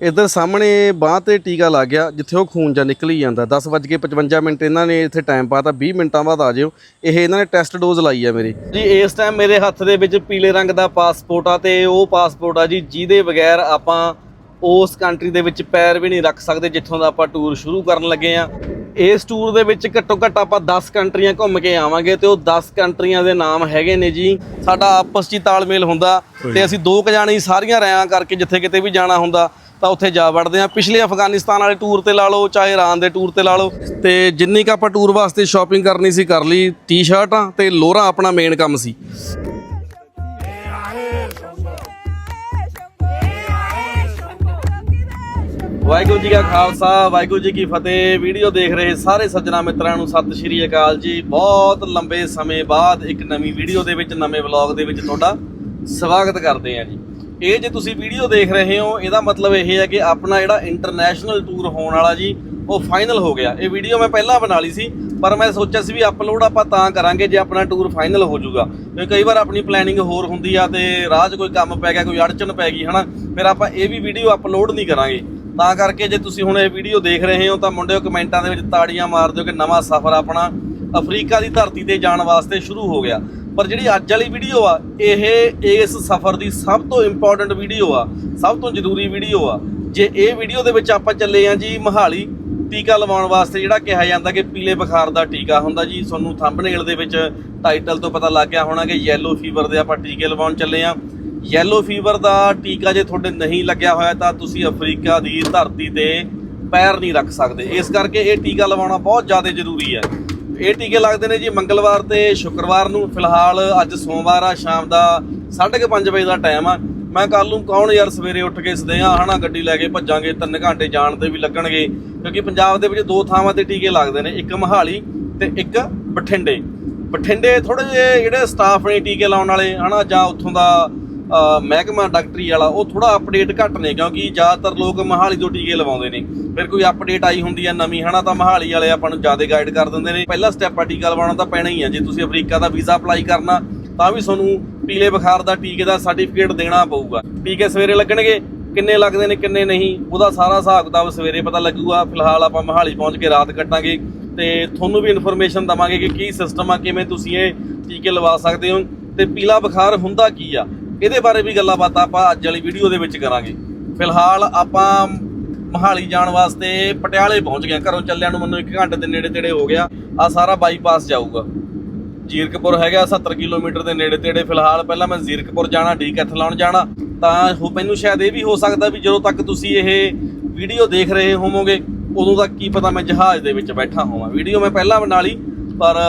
ਇੱਧਰ ਸਾਹਮਣੇ ਬਾਹ ਤੇ ਟੀਕਾ ਲੱਗ ਗਿਆ ਜਿੱਥੇ ਉਹ ਖੂਨ ਜਾਂ ਨਿਕਲੀ ਜਾਂਦਾ। 10:55 ਮਿੰਟ ਇਹਨਾਂ ਨੇ ਇੱਥੇ ਟਾਈਮ ਪਾਤਾ 20 ਮਿੰਟਾਂ ਬਾਅਦ ਆ ਜਿਓ। ਇਹ ਇਹਨਾਂ ਨੇ ਟੈਸਟ ਡੋਜ਼ ਲਾਈ ਆ ਮੇਰੀ। ਜੀ ਇਸ ਟਾਈਮ ਮੇਰੇ ਹੱਥ ਦੇ ਵਿੱਚ ਪੀਲੇ ਰੰਗ ਦਾ ਪਾਸਪੋਰਟ ਆ ਤੇ ਉਹ ਪਾਸਪੋਰਟ ਆ ਜੀ ਜਿਹਦੇ ਬਗੈਰ ਆਪਾਂ ਉਸ ਕੰਟਰੀ ਦੇ ਵਿੱਚ ਪੈਰ ਵੀ ਨਹੀਂ ਰੱਖ ਸਕਦੇ ਜਿੱਥੋਂ ਦਾ ਆਪਾਂ ਟੂਰ ਸ਼ੁਰੂ ਕਰਨ ਲੱਗੇ ਆ। ਇਸ ਟੂਰ ਦੇ ਵਿੱਚ ਘੱਟੋ ਘੱਟ ਆਪਾਂ 10 ਕੰਟਰੀਆਂ ਘੁੰਮ ਕੇ ਆਵਾਂਗੇ ਤੇ ਉਹ 10 ਕੰਟਰੀਆਂ ਦੇ ਨਾਮ ਹੈਗੇ ਨੇ ਜੀ। ਸਾਡਾ ਆਪਸ 'ਚ ਹੀ ਤਾਲਮੇਲ ਹੁੰਦਾ ਤੇ ਅਸੀਂ ਦੋ ਕੁ ਜਾਣੇ ਸਾਰੀਆਂ ਰਿਆਂ ਕਰਕੇ ਜਿੱਥੇ ਕਿਤੇ ਵੀ ਜਾਣਾ ਹੁੰਦਾ ਤਾਂ ਉੱਥੇ ਜਾ ਵੜਦੇ ਆ ਪਿਛਲੇ ਅਫਗਾਨਿਸਤਾਨ ਵਾਲੇ ਟੂਰ ਤੇ ਲਾ ਲਓ, ਚਾਹੇ ਇਰਾਨ ਦੇ ਟੂਰ ਤੇ ਲਾ ਲਓ। ਤੇ ਜਿੰਨੀ ਕ ਆਪਾਂ ਟੂਰ ਵਾਸਤੇ ਸ਼ਾਪਿੰਗ ਕਰਨੀ ਸੀ, ਕਰ ਲਈ ਟੀ-ਸ਼ਰਟਾਂ ਤੇ ਲੋਅਰਾਂ ਆਪਣਾ ਮੇਨ ਕੰਮ ਸੀ। ਵਾਹਿਗੁਰੂ ਜੀ ਕਾ ਖਾਲਸਾ, ਵਾਹਿਗੁਰੂ ਜੀ ਕੀ ਫਤਿਹ। ਵੀਡੀਓ ਦੇਖ ਰਹੇ ਸਾਰੇ ਸੱਜਣਾ ਮਿੱਤਰਾਂ ਨੂੰ ਸਤਿ ਸ਼੍ਰੀ ਅਕਾਲ ਜੀ। ਬਹੁਤ ਲੰਬੇ ਸਮੇਂ ਬਾਅਦ ਇੱਕ ਨਵੀਂ ਵੀਡੀਓ ਦੇ ਵਿੱਚ, ਨਵੇਂ ਵਲੌਗ ਦੇ ਵਿੱਚ ਤੁਹਾਡਾ ਸਵਾਗਤ ਕਰਦੇ ਹਾਂ ਜੀ। ਇਹ ਜੇ ਤੁਸੀਂ ਵੀਡੀਓ ਦੇਖ ਰਹੇ ਹੋ, ਇਹਦਾ ਮਤਲਬ ਇਹ ਹੈ ਕਿ ਆਪਣਾ ਜਿਹੜਾ ਇੰਟਰਨੈਸ਼ਨਲ ਟੂਰ ਹੋਣ ਵਾਲਾ ਜੀ, ਉਹ ਫਾਈਨਲ ਹੋ ਗਿਆ। ਇਹ ਵੀਡੀਓ ਮੈਂ ਪਹਿਲਾਂ ਬਣਾ ਲਈ ਸੀ, ਪਰ ਮੈਂ ਸੋਚਿਆ ਸੀ ਵੀ ਅਪਲੋਡ ਆਪਾਂ ਤਾਂ ਕਰਾਂਗੇ ਜੇ ਆਪਣਾ ਟੂਰ ਫਾਈਨਲ ਹੋ ਜਾਊਗਾ। ਕਿਉਂਕਿ ਕਈ ਵਾਰ ਆਪਣੀ ਪਲੈਨਿੰਗ ਹੋਰ ਹੁੰਦੀ ਆ ਤੇ ਰਾਹ 'ਚ ਕੋਈ ਕੰਮ ਪੈ ਗਿਆ, ਕੋਈ ਅੜਚਨ ਪੈ ਗਈ, ਹਨਾ? ਫਿਰ ਆਪਾਂ ਇਹ ਵੀ ਵੀਡੀਓ ਅਪਲੋਡ ਨਹੀਂ ਕਰਾਂਗੇ। ਤਾਂ ਕਰਕੇ ਜੇ ਤੁਸੀਂ ਹੁਣ ਇਹ ਵੀਡੀਓ ਦੇਖ ਰਹੇ ਹੋ, ਤਾਂ ਮੁੰਡਿਓ ਕਮੈਂਟਾਂ ਦੇ ਵਿੱਚ ਤਾੜੀਆਂ ਮਾਰ ਦਿਓ ਕਿ ਨਵਾਂ ਸਫ਼ਰ ਆਪਣਾ ਅਫਰੀਕਾ ਦੀ ਧਰਤੀ ਤੇ ਜਾਣ ਵਾਸਤੇ ਸ਼ੁਰੂ ਹੋ ਗਿਆ। ਪਰ ਜਿਹੜੀ ਅੱਜ ਵਾਲੀ ਵੀਡੀਓ ਆ, ਇਹ ਇਸ ਸਫ਼ਰ ਦੀ ਸਭ ਤੋਂ ਇੰਪੋਰਟੈਂਟ ਵੀਡੀਓ ਆ, ਸਭ ਤੋਂ ਜ਼ਰੂਰੀ ਵੀਡੀਓ ਆ। ਜੇ ਇਹ ਵੀਡੀਓ ਦੇ ਵਿੱਚ ਆਪਾਂ ਚੱਲੇ ਆ ਜੀ ਮਹਾਲੀ, ਟੀਕਾ ਲਵਾਉਣ ਵਾਸਤੇ, ਜਿਹੜਾ ਕਿਹਾ ਜਾਂਦਾ ਕਿ ਪੀਲੇ ਬੁਖਾਰ ਦਾ ਟੀਕਾ ਹੁੰਦਾ ਜੀ, ਤੁਹਾਨੂੰ ਥੰਬਨੇਲ ਦੇ ਵਿੱਚ ਟਾਈਟਲ ਤੋਂ ਪਤਾ ਲੱਗ ਗਿਆ ਹੋਣਾ ਕਿ ਯੈਲੋ ਫੀਵਰ ਦੇ ਆਪਾਂ ਟੀਕੇ ਲਵਾਉਣ ਚੱਲੇ ਆ। ਯੈਲੋ ਫੀਵਰ ਦਾ ਟੀਕਾ ਜੇ ਤੁਹਾਡੇ ਨਹੀਂ ਲੱਗਿਆ ਹੋਇਆ, ਤਾਂ ਤੁਸੀਂ ਅਫਰੀਕਾ ਦੀ ਧਰਤੀ ਤੇ ਪੈਰ ਨਹੀਂ ਰੱਖ ਸਕਦੇ। ਇਸ ਕਰਕੇ ਇਹ ਟੀਕਾ ਲਵਾਉਣਾ ਬਹੁਤ ਜ਼ਿਆਦਾ ਜ਼ਰੂਰੀ ਹੈ। ਇਹ ਟੀਕੇ ਲੱਗਦੇ ਨੇ ਜੀ ਮੰਗਲਵਾਰ ਤੇ ਸ਼ੁੱਕਰਵਾਰ ਨੂੰ। ਫਿਲਹਾਲ ਅੱਜ ਸੋਮਵਾਰ ਆ, ਸ਼ਾਮ ਦਾ 5:30 ਵਜੇ ਦਾ ਟਾਈਮ ਆ। ਮੈਂ ਕੱਲ ਨੂੰ ਕੌਣ ਯਾਰ? ਸਵੇਰੇ ਉੱਠ ਕੇ ਸਦੇ ਆ ਹਨਾ, ਗੱਡੀ ਲੈ ਕੇ ਭੱਜਾਂਗੇ 3 ਘੰਟੇ ਜਾਣ ਤੇ ਵੀ ਲੱਗਣਗੇ। ਕਿਉਂਕਿ ਪੰਜਾਬ ਦੇ ਵਿੱਚ ਦੋ ਥਾਵਾਂ ਤੇ ਟੀਕੇ ਲੱਗਦੇ ਨੇ, ਇੱਕ ਮਹਾਲੀ ਤੇ ਇੱਕ ਬਠਿੰਡੇ। ਬਠਿੰਡੇ ਥੋੜੇ ਜਿਹੇ ਜਿਹੜੇ ਸਟਾਫ ਨੇ ਟੀਕੇ ਲਾਉਣ ਵਾਲੇ, ਹਨਾ, ਜਾਂ ਉੱਥੋਂ ਦਾ ਮਹਿਕਮਾ ਡਾਕਟਰੀ ਵਾਲਾ, ਉਹ ਥੋੜਾ ਅਪਡੇਟ ਘੱਟ ਨੇ ਕਿਉਂਕਿ ਜ਼ਿਆਦਾਤਰ ਲੋਕ ਮਹਾਲੀ ਤੋਂ ਟੀਕੇ ਲਵਾਉਂਦੇ ਨੇ। ਫਿਰ ਕੋਈ ਅਪਡੇਟ ਆਈ ਹੁੰਦੀ ਹੈ ਨਵੀਂ, ਹਨਾ, ਤਾਂ ਮਹਾਲੀ ਵਾਲੇ ਆਪਾਂ ਨੂੰ ਜ਼ਿਆਦਾ ਗਾਈਡ ਕਰ ਦਿੰਦੇ ਨੇ। ਪਹਿਲਾ ਸਟੈਪ ਆ ਟੀਕਾ ਲਵਾਉਣਾ ਤਾਂ ਪੈਣਾ ਹੀ ਆ। ਜੇ ਤੁਸੀਂ ਅਫਰੀਕਾ ਦਾ ਵੀਜ਼ਾ ਅਪਲਾਈ ਕਰਨਾ, ਤਾਂ ਵੀ ਤੁਹਾਨੂੰ ਪੀਲੇ ਬੁਖਾਰ ਦਾ ਟੀਕੇ ਦਾ ਸਰਟੀਫਿਕੇਟ ਦੇਣਾ ਪਊਗਾ। ਟੀਕੇ ਸਵੇਰੇ ਲੱਗਣਗੇ, ਕਿੰਨੇ ਲੱਗਦੇ ਨੇ, ਕਿੰਨੇ ਨਹੀਂ, ਉਹਦਾ ਸਾਰਾ ਹਿਸਾਬ ਕਿਤਾਬ ਸਵੇਰੇ ਪਤਾ ਲੱਗੂਗਾ। ਫਿਲਹਾਲ ਆਪਾਂ ਮਹਾਲੀ ਪਹੁੰਚ ਕੇ ਰਾਤ ਕੱਟਾਂਗੇ ਤੇ ਤੁਹਾਨੂੰ ਵੀ ਇਨਫੋਰਮੇਸ਼ਨ ਦਵਾਂਗੇ ਕਿ ਕੀ ਸਿਸਟਮ ਆ, ਕਿਵੇਂ ਤੁਸੀਂ ਇਹ ਟੀਕੇ ਲਵਾ ਸਕਦੇ ਹੋ। ਤੇ ਪੀਲਾ ਬੁਖਾਰ ਹੁੰਦਾ ਕੀ ਆ? ਇਹਦੇ ਬਾਰੇ ਵੀ ਗੱਲਾਂ ਬਾਤਾਂ ਆਪਾਂ ਅੱਜ ਵਾਲੀ ਵੀਡੀਓ ਦੇ ਵਿੱਚ ਕਰਾਂਗੇ। ਫਿਲਹਾਲ ਆਪਾਂ ਮਹਾਲੀ ਜਾਣ ਵਾਸਤੇ ਪਟਿਆਲੇ ਪਹੁੰਚ ਗਏ ਘਰੋਂ ਚੱਲਿਆਂ ਨੂੰ ਮੈਨੂੰ 1 ਘੰਟੇ ਦੇ ਨੇੜੇ ਤੇੜੇ ਹੋ ਗਿਆ। ਆ ਸਾਰਾ ਬਾਈਪਾਸ ਜਾਊਗਾ। ਜੀਰਕਪੁਰ ਹੈਗਾ 70 ਕਿਲੋਮੀਟਰ ਦੇ ਨੇੜੇ ਤੇੜੇ। ਫਿਲਹਾਲ ਪਹਿਲਾਂ ਮੈਂ ਜ਼ੀਰਕਪੁਰ ਜਾਣਾ ਡੀਕੈਥਲੌਨ ਜਾਣਾ। ਤਾਂ ਹੋ, ਮੈਨੂੰ ਸ਼ਾਇਦ ਇਹ ਵੀ ਹੋ ਸਕਦਾ ਵੀ ਜਦੋਂ ਤੱਕ ਤੁਸੀਂ ਇਹ ਵੀਡੀਓ ਦੇਖ ਰਹੇ ਹੋਵੋਗੇ, ਉਦੋਂ ਤੱਕ ਕੀ ਪਤਾ ਮੈਂ ਜਹਾਜ਼ ਦੇ ਵਿੱਚ ਬੈਠਾ ਹੋਵਾਂ। ਵੀਡੀਓ ਮੈਂ ਪਹਿਲਾਂ ਬਣਾ ਲਈ ਪਰ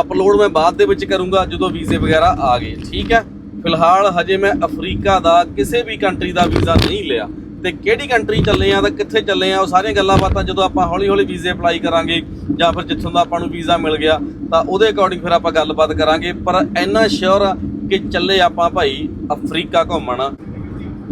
ਅਪਲੋਡ ਮੈਂ ਬਾਅਦ ਦੇ ਵਿੱਚ ਕਰੂੰਗਾ ਜਦੋਂ ਵੀਜ਼ੇ ਵਗੈਰਾ ਆ ਗਏ। ਠੀਕ ਹੈ? ਫਿਲਹਾਲ ਹਜੇ ਮੈਂ ਅਫਰੀਕਾ ਦਾ ਕਿਸੇ ਵੀ ਕੰਟਰੀ ਦਾ ਵੀਜ਼ਾ ਨਹੀਂ ਲਿਆ। ਤੇ ਕਿਹੜੀ ਕੰਟਰੀ ਚੱਲੇ ਆ ਤਾਂ ਕਿੱਥੇ ਚੱਲੇ ਆ, ਉਹ ਸਾਰੀਆਂ ਗੱਲਾਂ ਬਾਤਾਂ ਜਦੋਂ ਆਪਾਂ ਹੌਲੀ ਹੌਲੀ ਵੀਜ਼ੇ ਅਪਲਾਈ ਕਰਾਂਗੇ ਜਾਂ ਫਿਰ ਜਿੱਥੋਂ ਦਾ ਆਪਾਂ ਨੂੰ ਵੀਜ਼ਾ ਮਿਲ ਗਿਆ, ਤਾਂ ਉਹਦੇ ਅਕੋਰਡਿੰਗ ਫਿਰ ਆਪਾਂ ਗੱਲਬਾਤ ਕਰਾਂਗੇ। ਪਰ ਇੰਨਾ ਸ਼ੋਰ ਆ ਕਿ ਚੱਲੇ ਆਪਾਂ ਭਾਈ ਅਫਰੀਕਾ ਘੁੰਮਣ।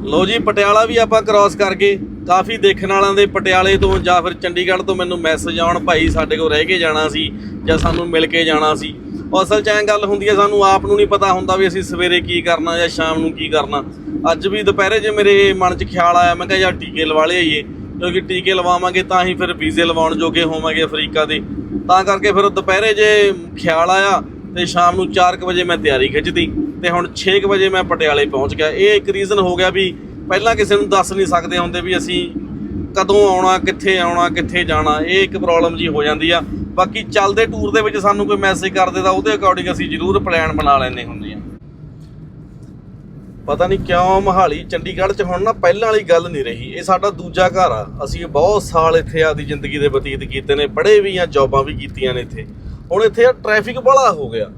ਲੋ ਜੀ, ਪਟਿਆਲਾ ਵੀ ਆਪਾਂ ਕ੍ਰਾਸ ਕਰ ਗਏ। ਕਾਫੀ ਦੇਖਣ ਵਾਲਿਆਂ ਦੇ ਪਟਿਆਲੇ ਤੋਂ ਜਾਂ ਫਿਰ ਚੰਡੀਗੜ੍ਹ ਤੋਂ ਮੈਨੂੰ ਮੈਸੇਜ ਆਉਣ, ਭਾਈ ਸਾਡੇ ਕੋਲ ਰਹਿ ਕੇ ਜਾਣਾ ਸੀ ਜਾਂ ਸਾਨੂੰ ਮਿਲ ਕੇ ਜਾਣਾ ਸੀ। ਅਸਲ 'ਚ ਐਂ ਗੱਲ ਹੁੰਦੀ ਹੈ, ਸਾਨੂੰ ਆਪ ਨੂੰ ਨਹੀਂ ਪਤਾ ਹੁੰਦਾ ਵੀ ਅਸੀਂ ਸਵੇਰੇ ਕੀ ਕਰਨਾ ਜਾਂ ਸ਼ਾਮ ਨੂੰ ਕੀ ਕਰਨਾ। ਅੱਜ ਵੀ ਦੁਪਹਿਰੇ ਜੇ ਮੇਰੇ ਮਨ 'ਚ ਖਿਆਲ ਆਇਆ, ਮੈਂ ਕਿਹਾ ਯਾਰ ਟੀਕੇ ਲਵਾ ਲਈਏ ਕਿਉਂਕਿ ਟੀਕੇ ਲਵਾਵਾਂਗੇ ਤਾਂ ਹੀ ਫਿਰ ਵੀਜ਼ੇ ਲਵਾਉਣ ਜੋਗੇ ਹੋਵਾਂਗੇ ਅਫਰੀਕਾ ਦੇ। ਤਾਂ ਕਰਕੇ ਫਿਰ ਦੁਪਹਿਰੇ ਜੇ ਖਿਆਲ ਆਇਆ ਤੇ ਸ਼ਾਮ ਨੂੰ 4:00 ਵਜੇ ਮੈਂ ਤਿਆਰੀ ਖਿੱਚਦੀ ਤੇ ਹੁਣ 6:00 ਵਜੇ ਮੈਂ ਪਟਿਆਲੇ ਪਹੁੰਚ ਗਿਆ। ਇਹ ਇੱਕ ਰੀਜ਼ਨ ਹੋ ਗਿਆ ਵੀ ਪਹਿਲਾਂ ਕਿਸੇ ਨੂੰ ਦੱਸ ਨਹੀਂ ਸਕਦੇ ਹੁੰਦੇ ਵੀ ਅਸੀਂ ਕਦੋਂ ਆਉਣਾ, ਕਿੱਥੇ ਆਉਣਾ, ਕਿੱਥੇ ਜਾਣਾ। ਇਹ ਇੱਕ ਪ੍ਰੋਬਲਮ ਜੀ ਹੋ ਜਾਂਦੀ ਆ। ਬਾਕੀ ਚੱਲਦੇ ਟੂਰ ਦੇ ਵਿੱਚ ਸਾਨੂੰ ਕੋਈ ਮੈਸੇਜ ਕਰ ਦੇ ਤਾਂ ਉਹਦੇ ਅਕੋਰਡਿੰਗ ਅਸੀਂ ਜ਼ਰੂਰ ਪਲਾਨ ਬਣਾ ਲੈਂਦੇ ਹੁੰਦੇ ਆ ਪਤਾ ਨਹੀਂ ਕਿਉਂ ਮਹਾਲੀ, ਚੰਡੀਗੜ੍ਹ 'ਚ ਹੁਣ ਨਾ ਪਹਿਲਾਂ ਵਾਲੀ ਗੱਲ ਨਹੀਂ ਰਹੀ। ਇਹ ਸਾਡਾ ਦੂਜਾ ਘਰ ਆ। ਅਸੀਂ ਬਹੁਤ ਸਾਲ ਇੱਥੇ ਆਦੀ ਜ਼ਿੰਦਗੀ ਦੇ ਬਤੀਤ ਕੀਤੇ ਨੇ ਪੜ੍ਹੇ ਵੀ ਆ, ਜੌਬਾਂ ਵੀ ਕੀਤੀਆਂ ਨੇ ਇੱਥੇ। ਹੁਣ ਇੱਥੇ ਟ੍ਰੈਫਿਕ ਬੜਾ ਹੋ ਗਿਆ।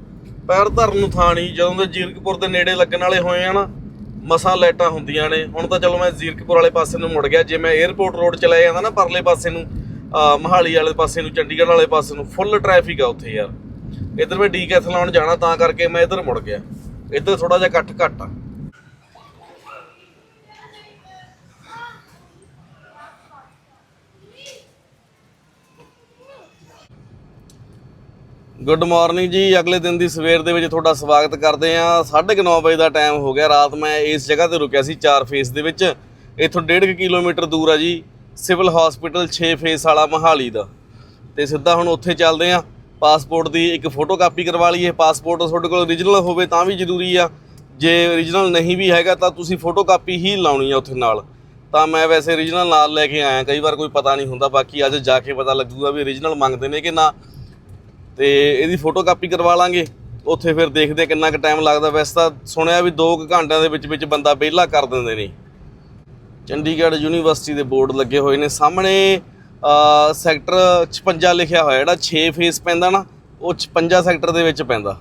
ਪੈਰ ਧਰਨ ਨੂੰ ਥਾਂ ਨਹੀਂ। ਜਦੋਂ ਦੇ ਜੀਰਕਪੁਰ ਦੇ ਨੇੜੇ ਲੱਗਣ ਵਾਲੇ ਹੋਏ ਆ ਨਾ, ਮਸਾਂ ਲਾਈਟਾਂ ਹੁੰਦੀਆਂ ਨੇ। ਹੁਣ ਤਾਂ ਚਲੋ ਮੈਂ ਜ਼ੀਰਕਪੁਰ ਵਾਲੇ ਪਾਸੇ ਨੂੰ ਮੁੜ ਗਿਆ। ਜੇ ਮੈਂ 에ਅਰਪੋਰਟ ਰੋਡ ਚਲਾ ਜਾਂਦਾ ਨਾ, ਪਰਲੇ ਪਾਸੇ ਨੂੰ ਮਹਾਲੀ ਵਾਲੇ ਪਾਸੇ ਨੂੰ, ਚੰਡੀਗੜ੍ਹ ਵਾਲੇ ਪਾਸੇ ਨੂੰ ਫੁੱਲ ਟ੍ਰੈਫਿਕ ਆ ਉੱਥੇ ਯਾਰ। ਇੱਧਰ ਮੈਂ ਡੀਕੈਥਲੌਨ ਜਾਣਾ ਤਾਂ ਕਰਕੇ ਮੈਂ ਇੱਧਰ ਮੁੜ ਗਿਆ। ਇੱਧਰ ਥੋੜਾ ਜਿਹਾ ਘੱਟ ਘੱਟ ਆ। ਗੁੱਡ ਮਾਰਨਿੰਗ ਜੀ, ਅਗਲੇ ਦਿਨ ਦੀ ਸਵੇਰ ਦੇ ਵਿੱਚ ਤੁਹਾਡਾ ਸਵਾਗਤ ਕਰਦੇ ਆ 9:30 ਵਜੇ ਦਾ ਟਾਈਮ ਹੋ ਗਿਆ। ਰਾਤ ਮੈਂ ਇਸ ਜਗ੍ਹਾ ਤੇ ਰੁਕਿਆ ਸੀ, ਚਾਰ ਫੇਸ ਦੇ ਵਿੱਚ। ਇੱਥੋਂ 1.5 ਕਿਲੋਮੀਟਰ ਦੂਰ ਆ ਜੀ। ਸਿਵਲ ਹਸਪੀਟਲ 6 ਫੇਸ ਵਾਲਾ ਮਹਾਲੀ ਦਾ। ਤੇ ਸਿੱਧਾ ਹੁਣ ਉੱਥੇ ਚੱਲਦੇ ਆ ਪਾਸਪੋਰਟ ਦੀ ਇੱਕ ਫੋਟੋ ਕਾਪੀ ਕਰਵਾ ਲਈਏ। ਪਾਸਪੋਰਟ ਤੁਹਾਡੇ ਕੋਲ ਓਰੀਜਨਲ ਹੋਵੇ ਤਾਂ ਵੀ ਜ਼ਰੂਰੀ ਆ। ਜੇ ਓਰੀਜਨਲ ਨਹੀਂ ਵੀ ਹੈਗਾ ਤਾਂ ਤੁਸੀਂ ਫੋਟੋ ਕਾਪੀ ਹੀ ਲਾਉਣੀ ਆ ਉੱਥੇ ਨਾਲ। ਤਾਂ ਮੈਂ ਵੈਸੇ ਓਰੀਜਨਲ ਨਾਲ ਲੈ ਕੇ ਆਇਆ। ਕਈ ਵਾਰ ਕੋਈ ਪਤਾ ਨਹੀਂ ਹੁੰਦਾ। ਬਾਕੀ ਅੱਜ ਜਾ ਕੇ ਪਤਾ ਲੱਗੂਗਾ ਵੀ ਓਰੀਜਨਲ ਮੰਗਦੇ ਨੇ ਕਿ ਨਾ। ਤੇ ਇਹਦੀ ਫੋਟੋ ਕਾਪੀ ਕਰਵਾ ਲਾਂਗੇ। ਉੱਥੇ ਫਿਰ ਦੇਖਦੇ ਕਿੰਨਾ ਕੁ ਟਾਈਮ ਲੱਗਦਾ। ਵੈਸੇ ਤਾਂ ਸੁਣਿਆ ਵੀ 2 ਘੰਟਿਆਂ ਦੇ ਵਿੱਚ ਵਿੱਚ ਬੰਦਾ ਵਿਹਲਾ ਕਰ ਦਿੰਦੇ ਨੇ। ਚੰਡੀਗੜ੍ਹ ਯੂਨੀਵਰਸਿਟੀ ਦੇ ਬੋਰਡ ਲੱਗੇ ਹੋਏ ਨੇ। ਸਾਹਮਣੇ ਸੈਕਟਰ 56 ਲਿਖਿਆ ਹੋਇਆ, ਜਿਹੜਾ 6 ਫੇਸ ਪੈਂਦਾ ਨਾ, ਉਹ 56 ਸੈਕਟਰ ਦੇ ਵਿੱਚ ਪੈਂਦਾ।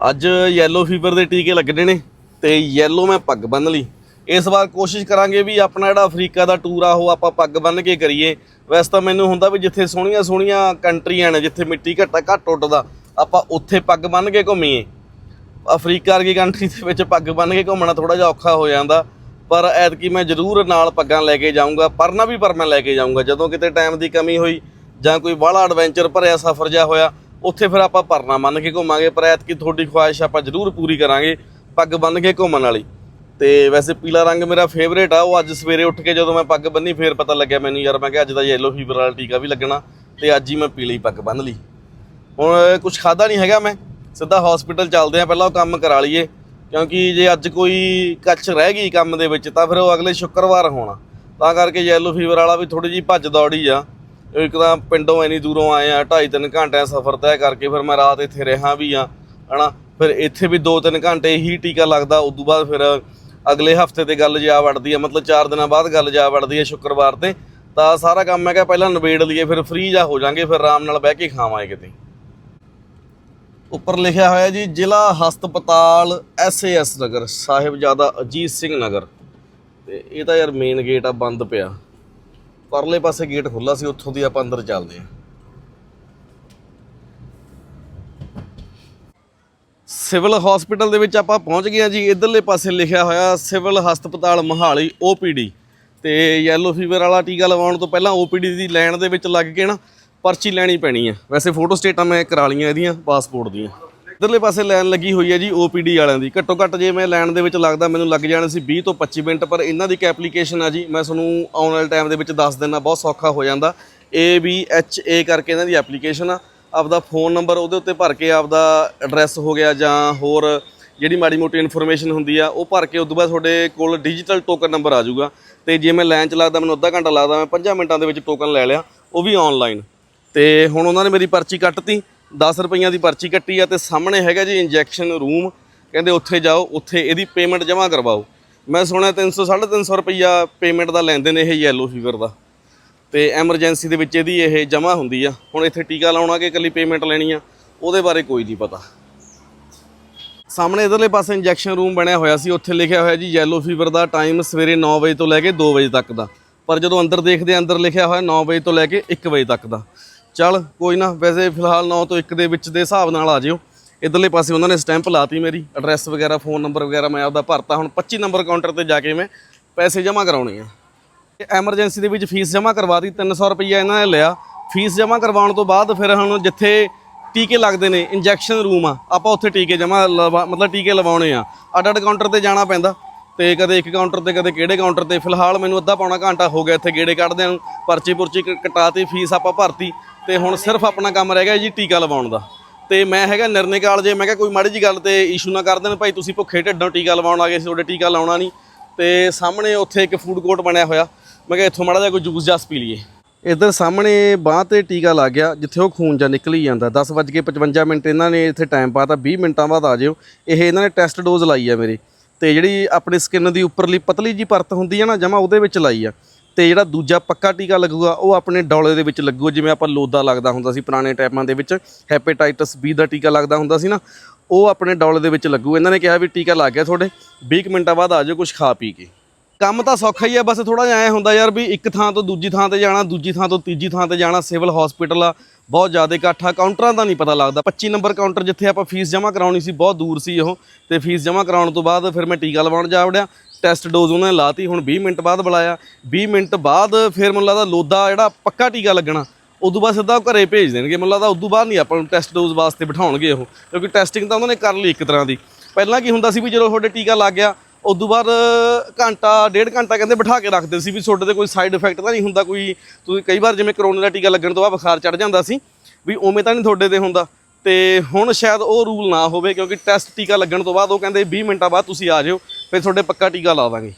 ਅੱਜ ਯੈਲੋ ਫੀਵਰ ਦੇ ਟੀਕੇ ਲੱਗਣੇ ਨੇ ਤੇ ਯੈਲੋ ਮੈਂ ਪੱਗ ਬੰਨ ਲਈ। ਇਸ ਵਾਰ ਕੋਸ਼ਿਸ਼ ਕਰਾਂਗੇ ਵੀ ਆਪਣਾ ਜਿਹੜਾ ਅਫਰੀਕਾ ਦਾ ਟੂਰ ਆ, ਉਹ ਆਪਾਂ ਪੱਗ ਬੰਨ ਕੇ ਕਰੀਏ। ਵੈਸੇ ਤਾਂ ਮੈਨੂੰ ਹੁੰਦਾ ਵੀ ਜਿੱਥੇ ਸੋਹਣੀਆਂ ਸੋਹਣੀਆਂ ਕੰਟਰੀਆਂ ਨੇ, ਜਿੱਥੇ ਮਿੱਟੀ ਘੱਟਾ ਘੱਟ ਉੱਡਦਾ, ਆਪਾਂ ਉੱਥੇ ਪੱਗ ਬੰਨ ਕੇ ਘੁੰਮੀਏ। ਅਫਰੀਕਾ ਵਰਗੀ ਕੰਟਰੀ ਦੇ ਵਿੱਚ ਪੱਗ ਬੰਨ ਕੇ ਘੁੰਮਣਾ ਥੋੜਾ ਜਿਹਾ ਔਖਾ ਹੋ ਜਾਂਦਾ। ਪਰ ਐਤਕੀ ਮੈਂ ਜ਼ਰੂਰ ਨਾਲ ਪੱਗਾਂ ਲੈ ਕੇ ਜਾਊਂਗਾ, ਪਰਨਾ ਵੀ ਪਰ ਮੈਂ ਲੈ ਕੇ ਜਾਊਂਗਾ। ਜਦੋਂ ਕਿਤੇ ਟਾਈਮ ਦੀ ਕਮੀ ਹੋਈ ਜਾਂ ਕੋਈ ਬਾਹਲਾ ਐਡਵੈਂਚਰ ਭਰਿਆ ਸਫ਼ਰ ਜਿਹਾ ਹੋਇਆ, ਉੱਥੇ ਫਿਰ ਆਪਾਂ ਪਰਨਾ ਮੰਨ ਕੇ ਘੁੰਮਾਂਗੇ, ਪਰ ਐਤਕੀ ਤੁਹਾਡੀ ਖੁਆਇਸ਼ ਆਪਾਂ ਜ਼ਰੂਰ ਪੂਰੀ ਕਰਾਂਗੇ ਪੱਗ ਬੰਨ ਕੇ ਘੁੰਮਣ ਵਾਲੀ। ਤੇ ਵੈਸੇ ਪੀਲਾ ਰੰਗ ਮੇਰਾ ਫੇਵਰੇਟ ਆ, ਉਹ ਅੱਜ ਸਵੇਰੇ ਉੱਠ ਕੇ ਜਦੋਂ ਮੈਂ ਪੱਗ ਬੰਨੀ, ਫੇਰ ਪਤਾ ਲੱਗਿਆ ਮੈਨੂੰ ਯਾਰ, ਮੈਂ ਕਿਹਾ ਅੱਜ ਦਾ ਯੈਲੋ ਫੀਵਰ ਵਾਲਾ ਟੀਕਾ ਵੀ ਲੱਗਣਾ ਤੇ ਅੱਜ ਹੀ ਮੈਂ ਪੀਲੀ ਪੱਗ ਬੰਨ ਲਈ। ਹੁਣ ਕੁਝ ਖਾਦਾ ਨਹੀਂ ਹੈਗਾ ਮੈਂ, ਸਿੱਧਾ ਹਸਪੀਟਲ ਚੱਲਦੇ ਆ ਪਹਿਲਾਂ ਉਹ ਕੰਮ ਕਰਾ ਲਈਏ। ਕਿਉਂਕਿ ਜੇ ਅੱਜ ਕੋਈ ਕੱਚ ਰਹਿ ਗਈ ਕੰਮ ਦੇ ਵਿੱਚ, ਤਾਂ ਫਿਰ ਉਹ ਅਗਲੇ ਸ਼ੁੱਕਰਵਾਰ ਹੋਣਾ। ਤਾਂ ਕਰਕੇ ਯੈਲੋ ਫੀਵਰ ਵਾਲਾ ਵੀ ਥੋੜੀ ਜੀ ਭੱਜ ਦੌੜੀ ਆ। ਇੱਕ ਤਾਂ ਪਿੰਡੋਂ ਐਨੀ ਦੂਰੋਂ ਆਏ ਆ 2.5 ਘੰਟਿਆਂ ਸਫ਼ਰ ਤੈਅ ਕਰਕੇ ਫਿਰ ਮੈਂ ਰਾਤ ਇੱਥੇ ਰਿਹਾ ਵੀ ਆ, ਹਨਾ? ਫਿਰ ਇੱਥੇ ਵੀ 2-3 ਘੰਟੇ ਹੀ ਟੀਕਾ ਲੱਗਦਾ ਉਸ ਤੋਂ ਬਾਅਦ ਫਿਰ ਅਗਲੇ ਹਫ਼ਤੇ ਤੇ ਗੱਲ ਜਾ ਵੜਦੀ ਆ, ਮਤਲਬ 4 ਦਿਨਾਂ ਬਾਅਦ ਗੱਲ ਜਾ ਵੜਦੀ ਆ ਸ਼ੁੱਕਰਵਾਰ ਤੇ। ਤਾਂ ਸਾਰਾ ਕੰਮ ਮੈਂ ਕਿਹਾ ਪਹਿਲਾਂ ਨਿਬੇੜ ਲਈਏ, ਫਿਰ ਫ੍ਰੀ ਜਾ ਹੋ ਜਾਾਂਗੇ, ਫਿਰ ਆਰਾਮ ਨਾਲ ਬਹਿ ਕੇ ਖਾਵਾਂਗੇ ਕਿਤੇ। ਉੱਪਰ ਲਿਖਿਆ ਹੋਇਆ ਜੀ, ਜ਼ਿਲ੍ਹਾ ਹਸਪਤਾਲ ਐਸਏਐਸ ਨਗਰ, ਸਾਹਿਬਜ਼ਾਦਾ ਅਜੀਤ ਸਿੰਘ ਨਗਰ। ਤੇ ਇਹ ਤਾਂ ਯਾਰ ਮੇਨ ਗੇਟ ਆ, ਬੰਦ ਪਿਆ। ਪਰਲੇ ਪਾਸੇ ਗੇਟ ਖੁੱਲਾ ਸੀ, ਉੱਥੋਂ ਦੀ ਆਪਾਂ ਅੰਦਰ ਚੱਲਦੇ ਹਾਂ। ਸਿਵਲ ਹਸਪੀਟਲ ਦੇ ਵਿੱਚ ਆਪਾਂ ਪਹੁੰਚ ਗਏ ਹਾਂ ਜੀ। ਇਧਰਲੇ ਪਾਸੇ ਲਿਖਿਆ ਹੋਇਆ, ਸਿਵਲ ਹਸਪਤਾਲ ਮਹਾਲੀ ਓਪੀਡੀ ਤੇ ਯੈਲੋ ਫੀਵਰ ਵਾਲਾ ਟੀਕਾ ਲਵਾਉਣ ਤੋਂ ਪਹਿਲਾਂ ਓਪੀਡੀ ਦੀ ਲਾਈਨ ਦੇ ਵਿੱਚ ਲੱਗ ਕੇ ਨਾ। ਪਰਚੀ ਲੈਣੀ ਪੈਣੀ ਹੈ ਵੈਸੇ ਫੋਟੋ ਸਟੇਟਾਂ ਮੈਂ ਕਰਾ ਲਈਆਂ ਇਹਦੀਆਂ, ਪਾਸਪੋਰਟ ਦੀਆਂ। ਇਧਰਲੇ ਪਾਸੇ ਲਾਈਨ ਲੱਗੀ ਹੋਈ ਹੈ ਜੀ ਓਪੀਡੀ ਵਾਲਿਆਂ ਦੀ। ਘੱਟੋ ਘੱਟ ਜੇ ਮੈਂ ਲਾਈਨ ਦੇ ਵਿੱਚ ਲੱਗਦਾ, ਮੈਨੂੰ ਲੱਗ ਜਾਣੇ ਸੀ 20 ਤੋਂ 25 ਮਿੰਟ, ਪਰ ਇਹਨਾਂ ਦੀ ਇੱਕ ਐਪਲੀਕੇਸ਼ਨ ਆ ਜੀ, ਮੈਂ ਤੁਹਾਨੂੰ ਆਉਣ ਵਾਲੇ ਟਾਈਮ ਦੇ ਵਿੱਚ ਦੱਸ ਦਿੰਦਾ, ਬਹੁਤ ਸੌਖਾ ਹੋ ਜਾਂਦਾ। ਏ ਬੀ ਐਚ ਏ ਕਰਕੇ ਇਹਨਾਂ ਦੀ ਐਪਲੀਕੇਸ਼ਨ ਆ। ਆਪਦਾ ਫੋਨ ਨੰਬਰ ਉਹਦੇ ਉੱਤੇ ਭਰ ਕੇ ਆਪਦਾ ਐਡਰੈਸ ਹੋ ਗਿਆ ਜਾਂ ਹੋਰ ਜਿਹੜੀ ਮਾੜੀ ਮੋਟੀ ਇਨਫੋਰਮੇਸ਼ਨ ਹੁੰਦੀ ਆ, ਉਹ ਭਰ ਕੇ ਉਸ ਤੋਂ ਬਾਅਦ ਤੁਹਾਡੇ ਕੋਲ ਡਿਜੀਟਲ ਟੋਕਨ ਨੰਬਰ ਆ ਜਾਊਗਾ। ਤੇ ਜੇ ਮੈਂ ਲਾਈਨ ਚ ਲੱਗਦਾ, ਮੈਨੂੰ ਅੱਧਾ ਘੰਟਾ ਲੱਗਦਾ, ਮੈਂ 5 ਮਿੰਟਾਂ ਦੇ ਵਿੱਚ ਟੋਕਨ ਲੈ ਲਿਆ, ਉਹ ਵੀ ਆਨਲਾਈਨ ਤੇ ਹੁਣ ਉਹਨਾਂ ਨੇ ਮੇਰੀ ਪਰਚੀ ਕੱਟਤੀ 10 ਰੁਪਈਆਂ ਦੀ ਪਰਚੀ ਕੱਟੀ ਆ ਤੇ ਸਾਹਮਣੇ ਹੈਗਾ ਜੀ ਇੰਜੈਕਸ਼ਨ ਰੂਮ ਕਹਿੰਦੇ ਉੱਥੇ ਜਾਓ, ਉੱਥੇ ਇਹਦੀ ਪੇਮੈਂਟ ਜਮ੍ਹਾਂ ਕਰਵਾਓ। ਮੈਂ ਸੁਣਿਆ 300 350 ਰੁਪਈਆ ਪੇਮੈਂਟ ਦਾ ਲੈਂਦੇ ਨੇ ਇਹ ਯੈਲੋ ਫੀਵਰ ਦਾ। ਤੇ ਐਮਰਜੈਂਸੀ ਦੇ ਵਿੱਚ ਇਹਦੀ ਇਹ ਜਮ੍ਹਾਂ ਹੁੰਦੀ ਆ। ਹੁਣ ਇੱਥੇ ਟੀਕਾ ਲਾਉਣਾ ਕਿ ਇਕੱਲੀ ਪੇਮੈਂਟ ਲੈਣੀ ਆ, ਉਹਦੇ ਬਾਰੇ ਕੋਈ ਨਹੀਂ ਪਤਾ। ਸਾਹਮਣੇ ਇਧਰਲੇ ਪਾਸੇ ਇੰਜੈਕਸ਼ਨ ਰੂਮ ਬਣਿਆ ਹੋਇਆ ਸੀ, ਉੱਥੇ ਲਿਖਿਆ ਹੋਇਆ ਜੀ ਯੈਲੋ ਫੀਵਰ ਦਾ ਟਾਈਮ ਸਵੇਰੇ 9 ਵਜੇ ਤੋਂ ਲੈ ਕੇ 2 ਵਜੇ ਤੱਕ ਦਾ। ਪਰ ਜਦੋਂ ਅੰਦਰ ਦੇਖਦੇ ਅੰਦਰ ਲਿਖਿਆ ਹੋਇਆ 9 ਵਜੇ ਤੋਂ ਲੈ ਕੇ 1 ਵਜੇ ਤੱਕ ਦਾ। ਚੱਲ ਕੋਈ ਨਾ, ਵੈਸੇ ਫਿਲਹਾਲ 9 ਤੋਂ 1 ਦੇ ਵਿੱਚ ਦੇ ਹਿਸਾਬ ਨਾਲ ਆ ਜਿਓ। ਇਧਰਲੇ ਪਾਸੇ ਉਹਨਾਂ ਨੇ ਸਟੈਂਪ ਲਾਤੀ ਮੇਰੀ, ਐਡਰੈਸ ਵਗੈਰਾ, ਫੋਨ ਨੰਬਰ ਵਗੈਰਾ ਮੈਂ ਆਪਦਾ ਭਰਤਾ। ਹੁਣ 25 ਨੰਬਰ ਕਾਊਂਟਰ ਤੇ ਜਾ ਕੇ ਮੈਂ ਪੈਸੇ ਜਮ੍ਹਾਂ ਕਰਾਉਣੇ ਆ। ਐਮਰਜੈਂਸੀ ਦੇ ਵਿੱਚ ਫੀਸ ਜਮ੍ਹਾਂ ਕਰਵਾ ਦਿੱਤੀ 300 ਰੁਪਈਆ ਇਹਨਾਂ ਨੇ ਲਿਆ। ਫੀਸ ਜਮ੍ਹਾਂ ਕਰਵਾਉਣ ਤੋਂ ਬਾਅਦ ਫਿਰ ਹੁਣ ਜਿੱਥੇ ਟੀਕੇ ਲੱਗਦੇ ਨੇ, ਇੰਜੈਕਸ਼ਨ ਰੂਮ ਆ, ਆਪਾਂ ਉੱਥੇ ਟੀਕੇ ਜਮ੍ਹਾਂ ਲਵਾ- ਮਤਲਬ ਟੀਕੇ ਲਵਾਉਣੇ ਆ। ਅੱਡ ਅੱਡ ਕਾਊਂਟਰ ਤੇ ਜਾਣਾ ਪੈਂਦਾ। ਤੇ ਕਦੇ ਇੱਕ ਕਾਊਂਟਰ ਤੇ, ਕਦੇ ਕਿਹੜੇ ਕਾਊਂਟਰ ਤੇ। ਫਿਲਹਾਲ ਮੈਨੂੰ ਅੱਧਾ ਪੌਣਾ ਘੰਟਾ ਹੋ ਗਿਆ ਇੱਥੇ ਗੇੜੇ ਕੱਢਦਿਆਂ ਨੂੰ। ਪਰਚੀ ਪੁਰਚੀ ਕਟਾਤੀ, ਫੀਸ ਆਪਾਂ ਭਰਤੀ। ਤੇ ਹੁਣ ਸਿਰਫ ਆਪਣਾ ਕੰਮ ਰਹਿ ਗਿਆ ਜੀ ਟੀਕਾ ਲਵਾਉਣ ਦਾ। ਤੇ ਮੈਂ ਹੈਗਾ ਨਿਰਣੇ ਕਾਲ ਜੇ, ਮੈਂ ਕਿਹਾ ਕੋਈ ਮਾੜੀ ਜੀ ਗੱਲ ਤੇ ਇਸ਼ੂ ਨਾ ਕਰ ਦੇਣ, ਭਾਈ ਤੁਸੀਂ ਭੁੱਖੇ ਢਿੱਡੋਂ ਟੀਕਾ ਲਵਾਉਣ ਆ ਗਏ ਸੀ, ਤੁਹਾਡੇ ਟੀਕਾ ਲਾਉਣਾ ਨਹੀਂ। ਤੇ ਸਾਹਮਣੇ ਉੱਥੇ ਇੱਕ ਫੂਡ ਕੋਰਟ ਬਣਿਆ ਹੋਇਆ। ਮੈਂ ਕਿਹਾ ਇੱਥੋਂ ਮਾੜਾ ਜਿਹਾ ਕੋਈ ਜੂਸ ਜਾਸ ਪੀ ਲਈਏ। ਇੱਧਰ ਸਾਹਮਣੇ ਬਾਹ ਤੇ ਟੀਕਾ ਲੱਗ ਗਿਆ, ਜਿੱਥੇ ਉਹ ਖੂਨ ਜਾਂ ਨਿਕਲ ਹੀ ਜਾਂਦਾ 10:55 ਮਿੰਟ ਇਹਨਾਂ ਨੇ ਇੱਥੇ ਟਾਈਮ ਪਾਤਾ 20 ਮਿੰਟਾਂ ਬਾਅਦ ਆ ਜਿਓ। ਇਹ ਇਹਨਾਂ ਨੇ ਟੈਸਟ ਡੋਜ਼ ਲਾਈ ਆ ਮੇਰੀ। ਤੇ ਜਿਹੜੀ ਆਪਣੀ ਸਕਿਨ ਦੀ ਉੱਪਰਲੀ ਪਤਲੀ ਜੀ ਪਰਤ ਹੁੰਦੀ ਹੈ ਨਾ, ਜਮਾ ਉਹਦੇ ਵਿੱਚ ਲਾਈ ਆ। ਤੇ ਜਿਹੜਾ ਦੂਜਾ ਪੱਕਾ ਟੀਕਾ ਲੱਗੂਗਾ, ਉਹ ਆਪਣੇ ਡੌਲੇ ਦੇ ਵਿੱਚ ਲੱਗੂ ਜਿਵੇਂ ਆਪਾਂ ਲੋਦਾ ਲੱਗਦਾ ਹੁੰਦਾ ਸੀ ਪੁਰਾਣੇ ਟਾਈਮਾਂ ਦੇ ਵਿੱਚ, ਹੈਪੇਟਾਈਟਸ ਬੀ ਦਾ ਟੀਕਾ ਲੱਗਦਾ ਹੁੰਦਾ ਸੀ ਨਾ, ਉਹ ਆਪਣੇ ਡੌਲੇ ਦੇ ਵਿੱਚ ਲੱਗੂ। ਇਹਨਾਂ ਨੇ ਕਿਹਾ ਵੀ ਟੀਕਾ ਲੱਗ ਗਿਆ ਤੁਹਾਡੇ 20 ਕੁ ਮਿੰਟਾਂ ਬਾਅਦ ਆ ਜਾਓ ਕੁਝ ਖਾ ਪੀ ਕੇ। ਕੰਮ ਤਾਂ ਸੌਖਾ ਹੀ ਆ, ਬਸ ਥੋੜਾ ਜਿਹਾ ਐ ਹੁੰਦਾ ਯਾਰ ਵੀ ਇੱਕ ਥਾਂ ਤੋਂ ਦੂਜੀ ਥਾਂ ਤੇ ਜਾਣਾ, ਦੂਜੀ ਥਾਂ ਤੋਂ ਤੀਜੀ ਥਾਂ ਤੇ ਜਾਣਾ, ਸਿਵਲ ਹਸਪੀਟਲ ਆ, ਬਹੁਤ ਜ਼ਿਆਦਾ ਇਕੱਠ ਆ, ਕਾਊਂਟਰਾਂ ਦਾ ਨਹੀਂ ਪਤਾ ਲੱਗਦਾ। 25 ਨੰਬਰ ਕਾਊਂਟਰ ਜਿੱਥੇ ਆਪਾਂ ਫੀਸ ਜਮ੍ਹਾਂ ਕਰਾਉਣੀ ਸੀ, ਬਹੁਤ ਦੂਰ ਸੀ ਉਹ, ਤੇ ਫੀਸ ਜਮ੍ਹਾਂ ਕਰਾਉਣ ਤੋਂ ਬਾਅਦ ਫਿਰ ਮੈਂ ਟੀਕਾ ਲਵਾਉਣ ਜਾ ਵੜਿਆ। ਟੈਸਟ ਡੋਜ਼ ਉਹਨਾਂ ਨੇ ਲਾਤੀ, ਹੁਣ 20 ਮਿੰਟ ਬਾਅਦ ਬੁਲਾਇਆ। 20 ਮਿੰਟ ਬਾਅਦ ਫਿਰ ਮੈਨੂੰ ਲੱਗਦਾ ਲੋਦਾ ਜਿਹੜਾ ਪੱਕਾ ਟੀਕਾ ਲੱਗਣਾ, ਉਦੋਂ ਬਾਅਦ ਸਿੱਧਾ ਉਹ ਘਰੇ ਭੇਜ ਦੇਣਗੇ। ਮੈਨੂੰ ਲੱਗਦਾ ਉਦੋਂ ਬਾਅਦ ਨਹੀਂ ਆਪਾਂ ਨੂੰ ਟੈਸਟ ਡੋਜ਼ ਵਾਸਤੇ ਬਿਠਾਉਣਗੇ ਉਹ, ਕਿਉਂਕਿ ਟੈਸਟਿੰਗ ਤਾਂ ਉਹਨਾਂ ਨੇ ਕਰ ਲਈ ਇੱਕ ਤਰ੍ਹਾਂ ਦੀ। ਪਹਿਲਾਂ ਕੀ ਹੁੰਦਾ ਸੀ ਵੀ ਜਦੋਂ ਤੁਹਾਡੇ ਟੀਕਾ ਲੱਗ ਗਿਆ, ਉਦੋਂ ਬਾਅਦ ਘੰਟਾ, ਡੇਢ ਘੰਟਾ ਕਹਿੰਦੇ ਬਿਠਾ ਕੇ ਰੱਖਦੇ ਸੀ ਵੀ ਤੁਹਾਡੇ ਤੇ ਕੋਈ ਸਾਈਡ ਇਫੈਕਟ ਤਾਂ ਨਹੀਂ ਹੁੰਦਾ, ਕੋਈ ਤੁਸੀਂ ਕਈ ਵਾਰ ਜਿਵੇਂ ਕਰੋਨਾ ਦਾ ਟੀਕਾ ਲੱਗਣ ਤੋਂ ਬਾਅਦ ਬੁਖਾਰ ਚੜ ਜਾਂਦਾ ਸੀ, ਵੀ ਉਵੇਂ ਤਾਂ ਨਹੀਂ ਤੁਹਾਡੇ ਤੇ ਹੁੰਦਾ। ਤੇ ਹੁਣ ਸ਼ਾਇਦ ਉਹ ਰੂਲ ਨਾ ਹੋਵੇ ਕਿਉਂਕਿ ਟੈਸਟ ਟੀਕਾ ਲੱਗਣ ਤੋਂ ਬਾਅਦ ਉਹ ਕਹਿੰਦੇ 20 ਮਿੰਟਾਂ ਬਾਅਦ ਤੁਸੀਂ ਆ ਜਿਓ ਫਿਰ ਤੁਹਾਡੇ ਪੱਕਾ ਟੀਕਾ ਲਾ ਦਾਂਗੇ।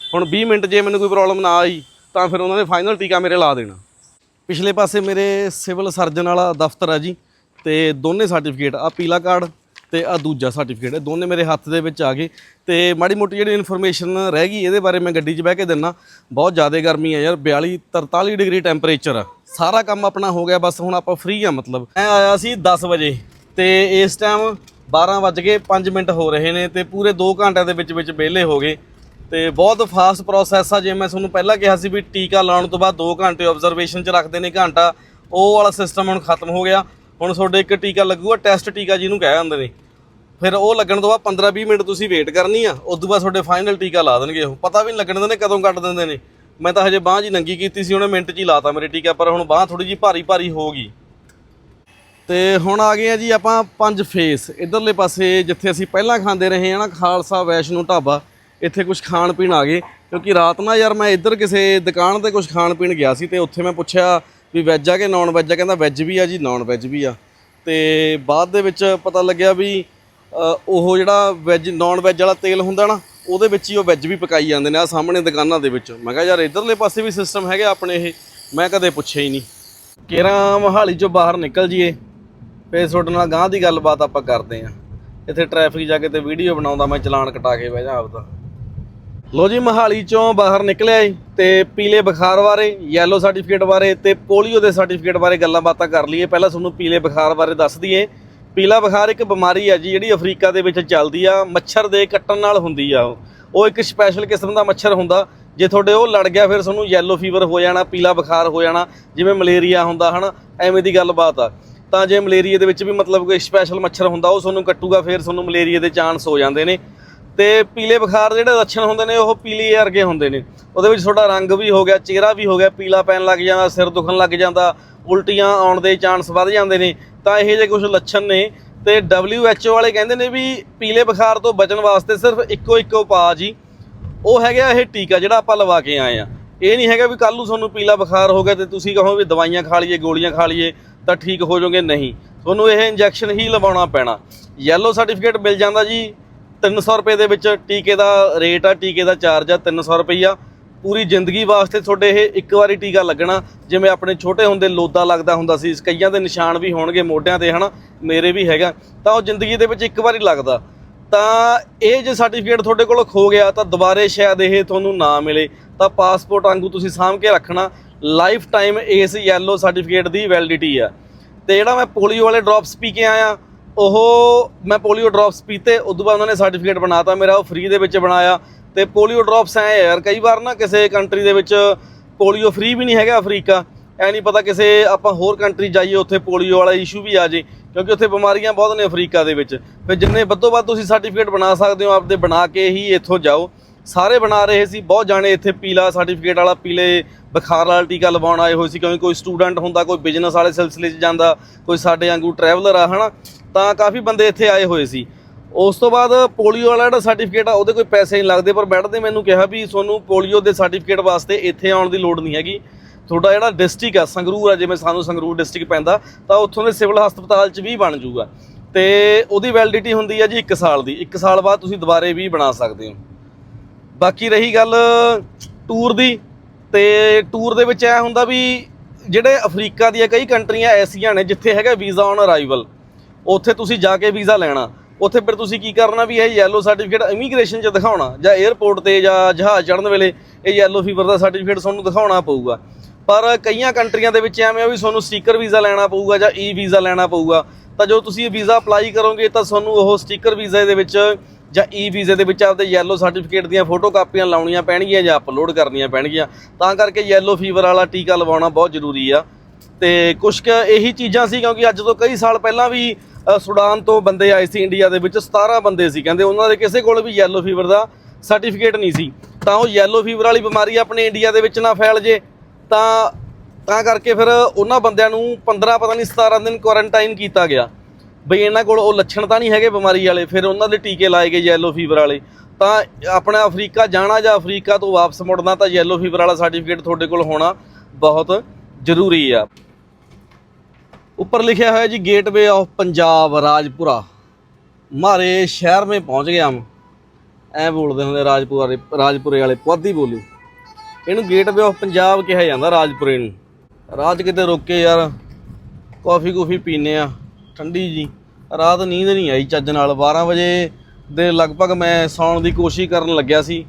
ਹੁਣ 20 ਮਿੰਟ ਜੇ ਮੈਨੂੰ ਕੋਈ ਪ੍ਰੋਬਲਮ ਨਾ ਆਈ, ਤਾਂ ਫਿਰ ਉਹਨਾਂ ਨੇ ਫਾਈਨਲ ਟੀਕਾ ਮੇਰੇ ਲਾ ਦੇਣਾ। ਪਿਛਲੇ ਪਾਸੇ ਮੇਰੇ ਸਿਵਲ ਸਰਜਨ ਵਾਲਾ ਦਫ਼ਤਰ ਆ ਜੀ, ਤੇ ਦੋਨੇ ਸਰਟੀਫਿਕੇਟ ਆ ਪੀਲਾ ਕਾਰਡ ਤੇ ਆ ਦੂਜਾ ਸਰਟੀਫਿਕੇਟ ਇਹ ਦੋਨੇ ਮੇਰੇ ਹੱਥ ਦੇ ਵਿੱਚ ਆ ਗਏ। ਤੇ ਮਾੜੀ ਮੋਟੀ ਜਿਹੜੀ ਇਨਫੋਰਮੇਸ਼ਨ ਰਹਿ ਗਈ, ਇਹਦੇ ਬਾਰੇ ਮੈਂ ਗੱਡੀ 'ਚ ਬਹਿ ਕੇ ਦਿੰਨਾ। ਬਹੁਤ ਜ਼ਿਆਦਾ ਗਰਮੀ ਆ ਯਾਰ 42 43 ਡਿਗਰੀ ਟੈਂਪਰੇਚਰ ਆ। ਸਾਰਾ ਕੰਮ ਆਪਣਾ ਹੋ ਗਿਆ, ਬਸ ਹੁਣ ਆਪਾਂ ਫ੍ਰੀ ਆ ਮਤਲਬ। ਮੈਂ ਆਇਆ ਸੀ 10 ਵਜੇ ਤੇ ਇਸ ਟਾਈਮ 12 ਵੱਜ ਕੇ 5 ਮਿੰਟ ਹੋ ਰਹੇ ਨੇ ਤੇ ਪੂਰੇ 2 ਘੰਟਿਆਂ ਦੇ ਵਿੱਚ ਵਿੱਚ ਵਿਹਲੇ ਹੋ ਗਏ। ਤੇ ਬਹੁਤ ਫਾਸਟ ਪ੍ਰੋਸੈਸ ਆ, ਜੇ ਮੈਂ ਤੁਹਾਨੂੰ ਪਹਿਲਾਂ ਕਿਹਾ ਸੀ ਵੀ ਟੀਕਾ ਲਾਉਣ ਤੋਂ ਬਾਅਦ 2 ਘੰਟੇ ਆਬਜ਼ਰਵੇਸ਼ਨ 'ਚ ਰੱਖਦੇ ਨੇ ਘੰਟਾ, ਉਹ ਵਾਲਾ ਸਿਸਟਮ ਹੁਣ ਖਤਮ ਹੋ ਗਿਆ। ਹੁਣ ਤੁਹਾਡੇ ਇੱਕ ਟੀਕਾ ਲੱਗੂਗਾ ਟੈਸਟ ਟੀਕਾ ਜਿਹਨੂੰ ਕਹਿ ਜਾਂਦੇ ਨੇ। ਫਿਰ ਉਹ ਲੱਗਣ ਤੋਂ ਬਾਅਦ 15-20 ਮਿੰਟ ਤੁਸੀਂ ਵੇਟ ਕਰਨੀ ਆ ਉਸ ਤੋਂ ਬਾਅਦ ਤੁਹਾਡੇ ਫਾਈਨਲ ਟੀਕਾ ਲਾ ਦੇਣਗੇ ਉਹ। ਪਤਾ ਵੀ ਨਹੀਂ ਲੱਗਣ ਦਿੰਦੇ, ਕਦੋਂ ਕੱਟ ਦਿੰਦੇ ਨੇ। ਮੈਂ ਤਾਂ ਹਜੇ ਬਾਂਹ ਜੀ ਨੰਗੀ ਕੀਤੀ ਸੀ, ਉਹਨੇ ਮਿੰਟ 'ਚ ਹੀ ਲਾਤਾ ਮੇਰੇ ਟੀਕਾ ਪਰ ਹੁਣ ਬਾਂਹ ਥੋੜੀ ਜੀ ਭਾਰੀ ਭਾਰੀ ਹੋ ਗਈ। ਤੇ ਹੁਣ ਆ ਗਏ ਆ ਜੀ ਆਪਾਂ ਪੰਜ ਫੇਸ ਇਧਰਲੇ ਪਾਸੇ ਜਿੱਥੇ ਅਸੀਂ ਪਹਿਲਾਂ ਖਾਂਦੇ ਰਹੇ ਆ ਨਾ, ਖਾਲਸਾ ਵੈਸ਼ਨੂ ਢਾਬਾ, ਇੱਥੇ ਕੁਝ ਖਾਣ ਪੀਣ ਆ ਗਏ। ਕਿਉਂਕਿ ਰਾਤ ਨਾ ਯਾਰ ਮੈਂ ਇੱਧਰ ਕਿਸੇ ਦੁਕਾਨ ਤੇ ਕੁਝ ਖਾਣ ਪੀਣ ਗਿਆ ਸੀ ਤੇ ਉੱਥੇ ਮੈਂ ਪੁੱਛਿਆ ਵੀ ਵੈਜ ਆ ਕਿ ਨਾਨ ਵੈਜ ਆ, ਕਹਿੰਦਾ ਵੈਜ ਵੀ ਆ ਜੀ ਨਾਨ ਵੈਜ ਵੀ ਆ। ਤੇ ਬਾਅਦ ਦੇ ਵਿੱਚ ਪਤਾ ਲੱਗਿਆ ਵੀ ਉਹ ਜਿਹੜਾ ਵੈਜ ਨਾਨ ਵੈਜ ਵਾਲਾ ਤੇਲ ਹੁੰਦਾ ਨਾ ਉਹਦੇ ਵਿੱਚ ਹੀ ਉਹ ਵੈਜ ਵੀ ਪਕਾਈ ਜਾਂਦੇ ਨੇ ਆ ਸਾਹਮਣੇ ਦੁਕਾਨਾਂ ਦੇ ਵਿੱਚ। ਮੈਂ ਕਿਹਾ, ਯਾਰ, ਇਧਰਲੇ ਪਾਸੇ ਵੀ ਸਿਸਟਮ ਹੈਗਾ ਆਪਣੇ ਇਹ। ਮੈਂ ਕਦੇ ਪੁੱਛਿਆ ਹੀ ਨਹੀਂ। ਕੇਰਾਂ ਮਹਾਲੀ ਚੋਂ ਬਾਹਰ ਨਿਕਲ ਜੀਏ, ਫੇਰ ਤੁਹਾਡੇ ਨਾਲ ਗਾਂ ਦੀ ਗੱਲਬਾਤ ਆਪਾਂ ਕਰਦੇ ਆਂ। ਇੱਥੇ ਟ੍ਰੈਫਿਕ ਜਾ ਕੇ ਤੇ ਵੀਡੀਓ ਬਣਾਉਂਦਾ ਮੈਂ, ਚਲਾਨ ਕਟਾ ਕੇ ਬਹਿ ਜਾ ਆਪਦਾ। ਲੋ ਜੀ, ਮਹਾਲੀ ਚੋਂ ਬਾਹਰ ਨਿਕਲਿਆ ਏ ਤੇ ਪੀਲੇ ਬੁਖਾਰ ਬਾਰੇ ਯੈਲੋ ਸਰਟੀਫਿਕੇਟ ਬਾਰੇ ਤੇ ਪੋਲੀਓ ਦੇ ਸਰਟੀਫਿਕੇਟ ਬਾਰੇ ਗੱਲਾਂ ਬਾਤਾਂ ਕਰ ਲਈਏ। ਪਹਿਲਾਂ ਤੁਹਾਨੂੰ ਪੀਲੇ ਬੁਖਾਰ ਬਾਰੇ ਦੱਸ ਦਈਏ। ਪੀਲਾ ਬੁਖਾਰ ਇੱਕ ਬਿਮਾਰੀ ਆ ਜੀ, ਜਿਹੜੀ ਅਫਰੀਕਾ ਦੇ ਵਿੱਚ ਚੱਲਦੀ ਆ, ਮੱਛਰ ਦੇ ਕੱਟਣ ਨਾਲ ਹੁੰਦੀ ਆ ਉਹ। ਉਹ ਇੱਕ ਸਪੈਸ਼ਲ ਕਿਸਮ ਦਾ ਮੱਛਰ ਹੁੰਦਾ, ਜੇ ਤੁਹਾਡੇ ਉਹ ਲੜ ਗਿਆ, ਫਿਰ ਤੁਹਾਨੂੰ ਯੈਲੋ ਫੀਵਰ ਹੋ ਜਾਣਾ, ਪੀਲਾ ਬੁਖਾਰ ਹੋ ਜਾਣਾ, ਜਿਵੇਂ ਮਲੇਰੀਆ ਹੁੰਦਾ ਹਨਾ, ਐਵੇਂ ਦੀ ਗੱਲਬਾਤ ਆ। ਤਾਂ ਜੇ ਮਲੇਰੀਆ ਦੇ ਵਿੱਚ ਵੀ ਮਤਲਬ ਕੋਈ ਸਪੈਸ਼ਲ ਮੱਛਰ ਹੁੰਦਾ, ਉਹ ਤੁਹਾਨੂੰ ਕੱਟੂਗਾ, ਫਿਰ ਤੁਹਾਨੂੰ ਮਲੇਰੀਆ ਦੇ ਚਾਂਸ ਹੋ ਜਾਂਦੇ ਨੇ। ਤੇ ਪੀਲੇ ਬੁਖਾਰ ਦੇ ਜਿਹੜੇ ਲੱਛਣ ਹੁੰਦੇ ਨੇ, ਉਹ ਪੀਲੇ ਵਰਗੇ ਹੁੰਦੇ ਨੇ। ਉਹਦੇ ਵਿੱਚ ਤੁਹਾਡਾ ਰੰਗ ਵੀ ਹੋ ਗਿਆ, ਚਿਹਰਾ ਵੀ ਹੋ ਗਿਆ, ਪੀਲਾ ਪੈਣ ਲੱਗ ਜਾਂਦਾ, ਸਿਰ ਦੁਖਣ ਲੱਗ ਜਾਂਦਾ, ਉਲਟੀਆਂ ਆਉਣ ਦੇ ਚਾਂਸ ਵੱਧ ਜਾਂਦੇ ਨੇ। ਤਾਂ ਇਹ ਜਿਹੇ ਕੁਝ ਲੱਛਣ ਨੇ ਤੇ WHO ਵਾਲੇ ਕਹਿੰਦੇ ਨੇ ਵੀ ਪੀਲੇ ਬੁਖਾਰ ਤੋਂ ਬਚਣ ਵਾਸਤੇ ਸਿਰਫ ਇੱਕੋ ਇੱਕੋ ਉਪਾਅ ਜੀ। ਉਹ ਹੈਗਾ ਇਹ ਟੀਕਾ ਜਿਹੜਾ ਆਪਾਂ ਲਵਾ ਕੇ ਆਏ ਆ ਇਹ ਨਹੀਂ ਹੈਗਾ ਵੀ ਕੱਲ ਨੂੰ ਤੁਹਾਨੂੰ ਪੀਲਾ ਬੁਖਾਰ ਹੋ ਗਿਆ ਤੇ ਤੁਸੀਂ ਕਹੋ ਵੀ ਦਵਾਈਆਂ ਖਾ ਲਈਏ, ਗੋਲੀਆਂ ਖਾ ਲਈਏ, ਤਾਂ ਠੀਕ ਹੋ ਜਾਓਗੇ, ਨਹੀਂ। ਤੁਹਾਨੂੰ ਇਹ ਇੰਜੈਕਸ਼ਨ ਹੀ ਲਵਾਉਣਾ ਪੈਣਾ। ਯੈਲੋ ਸਰਟੀਫਿਕੇਟ ਮਿਲ ਜਾਂਦਾ ਜੀ 300 ਰੁਪਏ ਦੇ ਵਿੱਚ ਟੀਕੇ ਦਾ ਰੇਟ ਆ, ਟੀਕੇ ਦਾ ਚਾਰਜ ਆ 300 ਰੁਪਈਆ। ਪੂਰੀ ਜ਼ਿੰਦਗੀ ਵਾਸਤੇ ਤੁਹਾਡੇ ਇਹ ਇੱਕ ਵਾਰੀ ਟੀਕਾ ਲੱਗਣਾ। ਜਿਵੇਂ ਆਪਣੇ ਛੋਟੇ ਹੁੰਦੇ ਲੋਦਾ ਲੱਗਦਾ ਹੁੰਦਾ ਸੀ, ਕਈਆਂ ਦੇ ਨਿਸ਼ਾਨ ਵੀ ਹੋਣਗੇ ਮੋਢਿਆਂ ਤੇ, ਹਨਾ? ਮੇਰੇ ਵੀ ਹੈਗਾ। ਤਾਂ ਉਹ ਜ਼ਿੰਦਗੀ ਦੇ ਵਿੱਚ ਇੱਕ ਵਾਰੀ ਲੱਗਦਾ। ਤਾਂ ਇਹ ਜੇ ਸਰਟੀਫਿਕੇਟ ਤੁਹਾਡੇ ਕੋਲ ਖੋ ਗਿਆ, ਤਾਂ ਦੁਬਾਰੇ ਸ਼ਾਇਦ ਇਹ ਤੁਹਾਨੂੰ ਨਾ ਮਿਲੇ। ਤਾਂ ਪਾਸਪੋਰਟ ਵਾਂਗੂ ਤੁਸੀਂ ਸਾਂਭ ਕੇ ਰੱਖਣਾ। ਲਾਈਫ ਟਾਈਮ ਇਸ ਯੈਲੋ ਸਰਟੀਫਿਕੇਟ ਦੀ ਵੈਲਿਡਿਟੀ ਆ। ਤੇ ਜਿਹੜਾ ਮੈਂ ਪੋਲੀਓ ਵਾਲੇ ਡ੍ਰੌਪਸ ਪੀ ਕੇ ਆਇਆ, ਉਹ ਮੈਂ ਪੋਲੀਓ ਡ੍ਰੌਪਸ ਪੀਤੇ, ਉਦੋਂ ਬਾਅਦ ਉਹਨਾਂ ਨੇ ਸਰਟੀਫਿਕੇਟ ਬਣਾਤਾ। ਮੇਰਾ ਉਹ ਫ੍ਰੀ ਦੇ ਵਿੱਚ ਬਣਾਇਆ। ਤੇ ਪੋਲੀਓ ਡ੍ਰੌਪਸ ਐ ਯਾਰ, ਕਈ ਵਾਰ ਨਾ ਕਿਸੇ ਕੰਟਰੀ ਦੇ ਵਿੱਚ ਪੋਲੀਓ ਫ੍ਰੀ ਵੀ ਨਹੀਂ ਹੈਗਾ ਅਫਰੀਕਾ। ਐ ਨਹੀਂ ਪਤਾ ਕਿਸੇ ਆਪਾਂ ਹੋਰ ਕੰਟਰੀ ਜਾਈਏ, ਉੱਥੇ ਪੋਲੀਓ ਵਾਲਾ ਇਸ਼ੂ ਵੀ ਆ ਜੇ, ਕਿਉਂਕਿ ਉੱਥੇ ਬਿਮਾਰੀਆਂ ਬਹੁਤ ਨੇ ਅਫਰੀਕਾ ਦੇ ਵਿੱਚ। ਫਿਰ ਜਿੰਨੇ ਵੱਧੋ ਵੱਧ ਤੁਸੀਂ ਸਰਟੀਫਿਕੇਟ ਬਣਾ ਸਕਦੇ ਹੋ, ਆਪਦੇ ਬਣਾ ਕੇ ਹੀ ਇੱਥੋਂ ਜਾਓ। ਸਾਰੇ ਬਣਾ ਰਹੇ ਸੀ, ਬਹੁਤ ਜਾਣੇ ਇੱਥੇ ਪੀਲਾ ਸਰਟੀਫਿਕੇਟ ਵਾਲਾ, ਪੀਲੇ ਬੁਖਾਰ ਵਾਲਾ ਟੀਕਾ ਲਵਾਉਣ ਆਏ ਹੋਏ ਸੀ, ਕਿਉਂਕਿ ਕੋਈ ਸਟੂਡੈਂਟ ਹੁੰਦਾ, ਕੋਈ ਬਿਜ਼ਨਸ ਵਾਲੇ ਸਿਲਸਿਲੇ 'ਚ ਜਾਂਦਾ, ਕੋਈ ਸਾਡੇ ਵਾਂਗੂ ਟਰੈਵਲਰ ਆ, ਹਨਾ? ਤਾਂ ਕਾਫੀ ਬੰਦੇ ਇੱਥੇ ਆਏ ਹੋਏ ਸੀ। ਉਸ ਤੋਂ ਬਾਅਦ ਪੋਲੀਓ ਵਾਲਾ ਜਿਹੜਾ ਸਰਟੀਫਿਕੇਟ ਆ, ਉਹਦੇ ਕੋਈ ਪੈਸੇ ਨਹੀਂ ਲੱਗਦੇ, ਪਰ ਮੈਡਮ ਨੇ ਮੈਨੂੰ ਕਿਹਾ ਵੀ ਤੁਹਾਨੂੰ ਪੋਲੀਓ ਦੇ ਸਰਟੀਫਿਕੇਟ ਵਾਸਤੇ ਇੱਥੇ ਆਉਣ ਦੀ ਲੋੜ ਨਹੀਂ ਹੈਗੀ। ਤੁਹਾਡਾ ਜਿਹੜਾ ਡਿਸਟ੍ਰਿਕਟ ਆ, ਸੰਗਰੂਰ ਆ, ਜਿਵੇਂ ਸਾਨੂੰ ਸੰਗਰੂਰ ਡਿਸਟ੍ਰਿਕਟ ਪੈਂਦਾ, ਤਾਂ ਉੱਥੋਂ ਦੇ ਸਿਵਲ ਹਸਪਤਾਲ 'ਚ ਵੀ ਬਣ ਜਾਊਗਾ। ਤੇ ਉਹਦੀ ਵੈਲਿਡਿਟੀ ਹੁੰਦੀ ਹੈ ਜੀ 1 ਸਾਲ ਦੀ। 1 ਸਾਲ ਬਾਅਦ ਤੁਸੀਂ ਦੁਬਾਰੇ ਵੀ ਬਣਾ ਸਕਦੇ ਹੋ। ਬਾਕੀ ਰਹੀ ਗੱਲ ਟੂਰ ਦੀ, ਤੇ ਟੂਰ ਦੇ ਵਿੱਚ ਐ ਹੁੰਦਾ ਵੀ ਜਿਹੜੇ ਅਫਰੀਕਾ ਦੀਆਂ ਕਈ ਕੰਟਰੀਆਂ ਐਸੀਆਂ ਨੇ ਜਿੱਥੇ ਹੈਗਾ ਵੀਜ਼ਾ ਔਨ ਅਰਾਈਵਲ ਉੱਥੇ ਤੁਸੀਂ ਜਾ ਕੇ ਵੀਜ਼ਾ ਲੈਣਾ। ਉੱਥੇ ਫਿਰ ਤੁਸੀਂ ਕੀ ਕਰਨਾ ਵੀ ਇਹ ਯੈਲੋ ਸਰਟੀਫਿਕੇਟ ਇਮੀਗ੍ਰੇਸ਼ਨ 'ਚ ਦਿਖਾਉਣਾ, ਜਾਂ 에ਅਰਪੋਰਟ ਤੇ ਜਾਂ ਜਹਾਜ਼ ਚੜ੍ਹਨ ਵੇਲੇ ਇਹ ਯੈਲੋ ਫੀਵਰ ਦਾ ਸਰਟੀਫਿਕੇਟ ਤੁਹਾਨੂੰ ਦਿਖਾਉਣਾ ਪਊਗਾ। ਪਰ ਕਈਆਂ ਕੰਟਰੀਆਂ ਦੇ ਵਿੱਚ ਐਵੇਂ ਆ ਵੀ ਤੁਹਾਨੂੰ ਸਟicker ਵੀਜ਼ਾ ਲੈਣਾ ਪਊਗਾ ਜਾਂ e ਈ ਵੀਜ਼ਾ ਲੈਣਾ ਪਊਗਾ। ਤਾਂ ਜੋ ਤੁਸੀਂ ਇਹ ਵੀਜ਼ਾ ਅਪਲਾਈ ਕਰੋਗੇ, ਤਾਂ ਤੁਹਾਨੂੰ ਉਹ ਸਟicker ਵੀਜ਼ੇ ਦੇ ਵਿੱਚ ਜਾਂ e ਈ ਵੀਜ਼ੇ ਦੇ ਵਿੱਚ ਆਪਦੇ ਯੈਲੋ ਸਰਟੀਫਿਕੇਟ ਦੀਆਂ ਫੋਟੋ ਕਾਪੀਆਂ ਲਾਉਣੀਆਂ ਪੈਣਗੀਆਂ ਜਾਂ ਅਪਲੋਡ ਕਰਨੀਆਂ ਪੈਣਗੀਆਂ। ਤਾਂ ਕਰਕੇ ਯੈਲੋ ਫੀਵਰ ਵਾਲਾ ਟੀਕਾ ਲਵਾਉਣਾ ਬਹੁਤ ਜ਼ਰੂਰੀ ਆ। ਤੇ ਕੁਝ ਕੁ ਇਹੀ ਚੀਜ਼ਾਂ ਸੀ, ਕਿਉਂਕਿ ਅੱਜ ਤੋਂ ਕਈ ਸਾਲ ਪਹਿਲਾਂ ਵੀ ਸੁਡਾਨ ਤੋਂ ਬੰਦੇ ਆਏ ਸੀ ਇੰਡੀਆ ਦੇ ਵਿੱਚ 17 ਬੰਦੇ ਸੀ, ਕਹਿੰਦੇ ਉਹਨਾਂ ਦੇ ਕਿਸੇ ਕੋਲ ਵੀ ਯੈਲੋ ਫੀਵਰ ਦਾ ਸਰਟੀਫਿਕੇਟ ਨਹੀਂ ਸੀ। ਤਾਂ ਉਹ ਯੈਲੋ ਫੀਵਰ ਵਾਲੀ ਬਿਮਾਰੀ ਆਪਣੇ ਇੰਡੀਆ ਦੇ ਵਿੱਚ ਨਾ ਫੈਲ ਜੇ, ਤਾਂ ਤਾਂ ਕਰਕੇ ਫਿਰ ਉਹਨਾਂ ਬੰਦਿਆਂ ਨੂੰ 15 ਪਤਾ ਨਹੀਂ 17 ਦਿਨ ਕੁਆਰੰਟਾਈਨ ਕੀਤਾ ਗਿਆ। ਬਈ ਇਹਨਾਂ ਕੋਲ ਉਹ ਲੱਛਣ ਤਾਂ ਨਹੀਂ ਹੈਗੇ ਬਿਮਾਰੀ ਵਾਲੇ, ਫਿਰ ਉਹਨਾਂ ਦੇ ਟੀਕੇ ਲਾਏ ਗਏ ਯੈਲੋ ਫੀਵਰ ਵਾਲੇ। ਤਾਂ ਆਪਣਾ ਅਫਰੀਕਾ ਜਾਣਾ ਜਾਂ ਅਫਰੀਕਾ ਤੋਂ ਵਾਪਸ ਮੁੜਨਾ ਤਾਂ ਯੈਲੋ ਫੀਵਰ ਵਾਲਾ ਸਰਟੀਫਿਕੇਟ ਤੁਹਾਡੇ ਕੋਲ ਹੋਣਾ ਬਹੁਤ ਜ਼ਰੂਰੀ ਆ। ਉੱਪਰ ਲਿਖਿਆ ਹੋਇਆ ਜੀ ਗੇਟਵੇ ਆਫ ਪੰਜਾਬ ਰਾਜਪੁਰਾ ਮਾਰੇ ਸ਼ਹਿਰ ਮੇ ਪਹੁੰਚ ਗਏ ਹਮ। ਐ ਬੋਲਦੇ ਹੁੰਦੇ ਰਾਜਪੁਰਾ ਰਾਜਪੁਰੇ ਵਾਲੇ, ਪੁਆਧੀ ਬੋਲੀ। ਇਹਨੂੰ ਗੇਟਵੇ ਆਫ ਪੰਜਾਬ ਕਿਹਾ ਜਾਂਦਾ, ਰਾਜਪੁਰੇ ਨੂੰ। ਰਾਤ ਕਿਤੇ ਰੋਕੇ ਯਾਰ, ਕਾਫੀ ਕੂਫੀ ਪੀਨੇ ਆ, ਠੰਡੀ ਜੀ। ਰਾਤ ਨੀਂਦ ਨਹੀਂ ਆਈ ਚੱਜ ਨਾਲ। 12 ਵਜੇ ਦੇ ਲਗਭਗ ਮੈਂ ਸੌਣ ਦੀ ਕੋਸ਼ਿਸ਼ ਕਰਨ ਲੱਗਿਆ ਸੀ।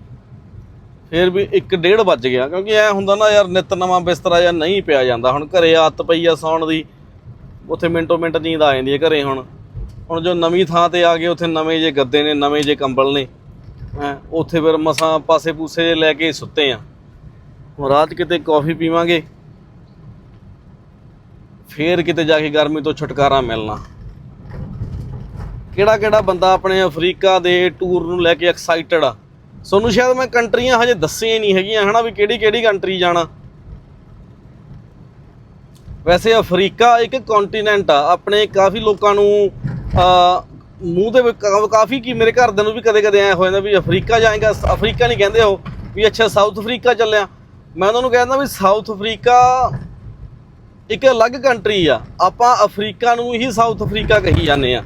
ਫਿਰ ਵੀ 1:30 ਵੱਜ ਗਿਆ, ਕਿਉਂਕਿ ਐ ਹੁੰਦਾ ਨਾ ਯਾਰ, ਨਿਤ ਨਵਾਂ ਬਿਸਤਰਾ ਜਾਂ ਨਹੀਂ ਪਿਆ ਜਾਂਦਾ। ਹੁਣ ਘਰੇ ਆਦਤ ਪਈ ਆ ਸੌਣ ਦੀ। ਉੱਥੇ ਮਿੰਟੋ ਮਿੰਟ ਨੀਂਦ ਆ ਜਾਂਦੀ ਹੈ ਘਰੇ ਹੁਣ। ਹੁਣ ਜੋ ਨਵੀਂ ਥਾਂ ਤੇ ਆ ਗਏ, ਉੱਥੇ ਨਵੇਂ ਜੇ ਗੱਦੇ ਨੇ, ਨਵੇਂ ਜੇ ਕੰਬਲ ਨੇ, ਹੈਂ, ਉੱਥੇ ਫਿਰ ਮਸਾਂ ਪਾਸੇ ਪੂਸੇ ਜਿਹੇ ਲੈ ਕੇ ਸੁੱਤੇ ਆ। ਹੁਣ ਰਾਤ ਕਿਤੇ ਕੌਫੀ ਪੀਵਾਂਗੇ, ਫੇਰ ਕਿਤੇ ਜਾ ਕੇ ਗਰਮੀ ਤੋਂ ਛੁਟਕਾਰਾ ਮਿਲਣਾ। ਕਿਹੜਾ ਕਿਹੜਾ ਬੰਦਾ ਆਪਣੇ ਅਫਰੀਕਾ ਦੇ ਟੂਰ ਨੂੰ ਲੈ ਕੇ ਐਕਸਾਈਟਡ ਆ? ਸੋਨੂੰ ਸ਼ਾਇਦ ਮੈਂ ਕੰਟਰੀਆਂ ਹਜੇ ਦੱਸੀਆਂ ਹੀ ਨਹੀਂ ਹੈਗੀਆਂ, ਹਨਾ, ਵੀ ਕਿਹੜੀ ਕਿਹੜੀ ਕੰਟਰੀ ਜਾਣਾ। ਵੈਸੇ ਅਫਰੀਕਾ ਇੱਕ ਕੰਟੀਨੈਂਟ ਆ। ਆਪਣੇ ਕਾਫੀ ਲੋਕਾਂ ਨੂੰ ਮੂੰਹ ਦੇ ਕਾਫੀ ਕੀ ਮੇਰੇ ਘਰਦਿਆਂ ਨੂੰ ਵੀ ਕਦੇ ਕਦੇ ਐ ਹੋ ਜਾਂਦਾ ਵੀ ਅਫਰੀਕਾ ਜਾਏਗਾ। ਅਫਰੀਕਾ ਨਹੀਂ ਕਹਿੰਦੇ ਉਹ ਵੀ ਅੱਛਾ ਸਾਊਥ ਅਫਰੀਕਾ ਚੱਲਿਆ। ਮੈਂ ਉਹਨਾਂ ਨੂੰ ਕਹਿੰਦਾ ਵੀ ਸਾਊਥ ਅਫਰੀਕਾ ਇੱਕ ਅਲੱਗ ਕੰਟਰੀ ਆ। ਆਪਾਂ ਅਫਰੀਕਾ ਨੂੰ ਹੀ ਸਾਊਥ ਅਫਰੀਕਾ ਕਹੀ ਜਾਂਦੇ ਆ।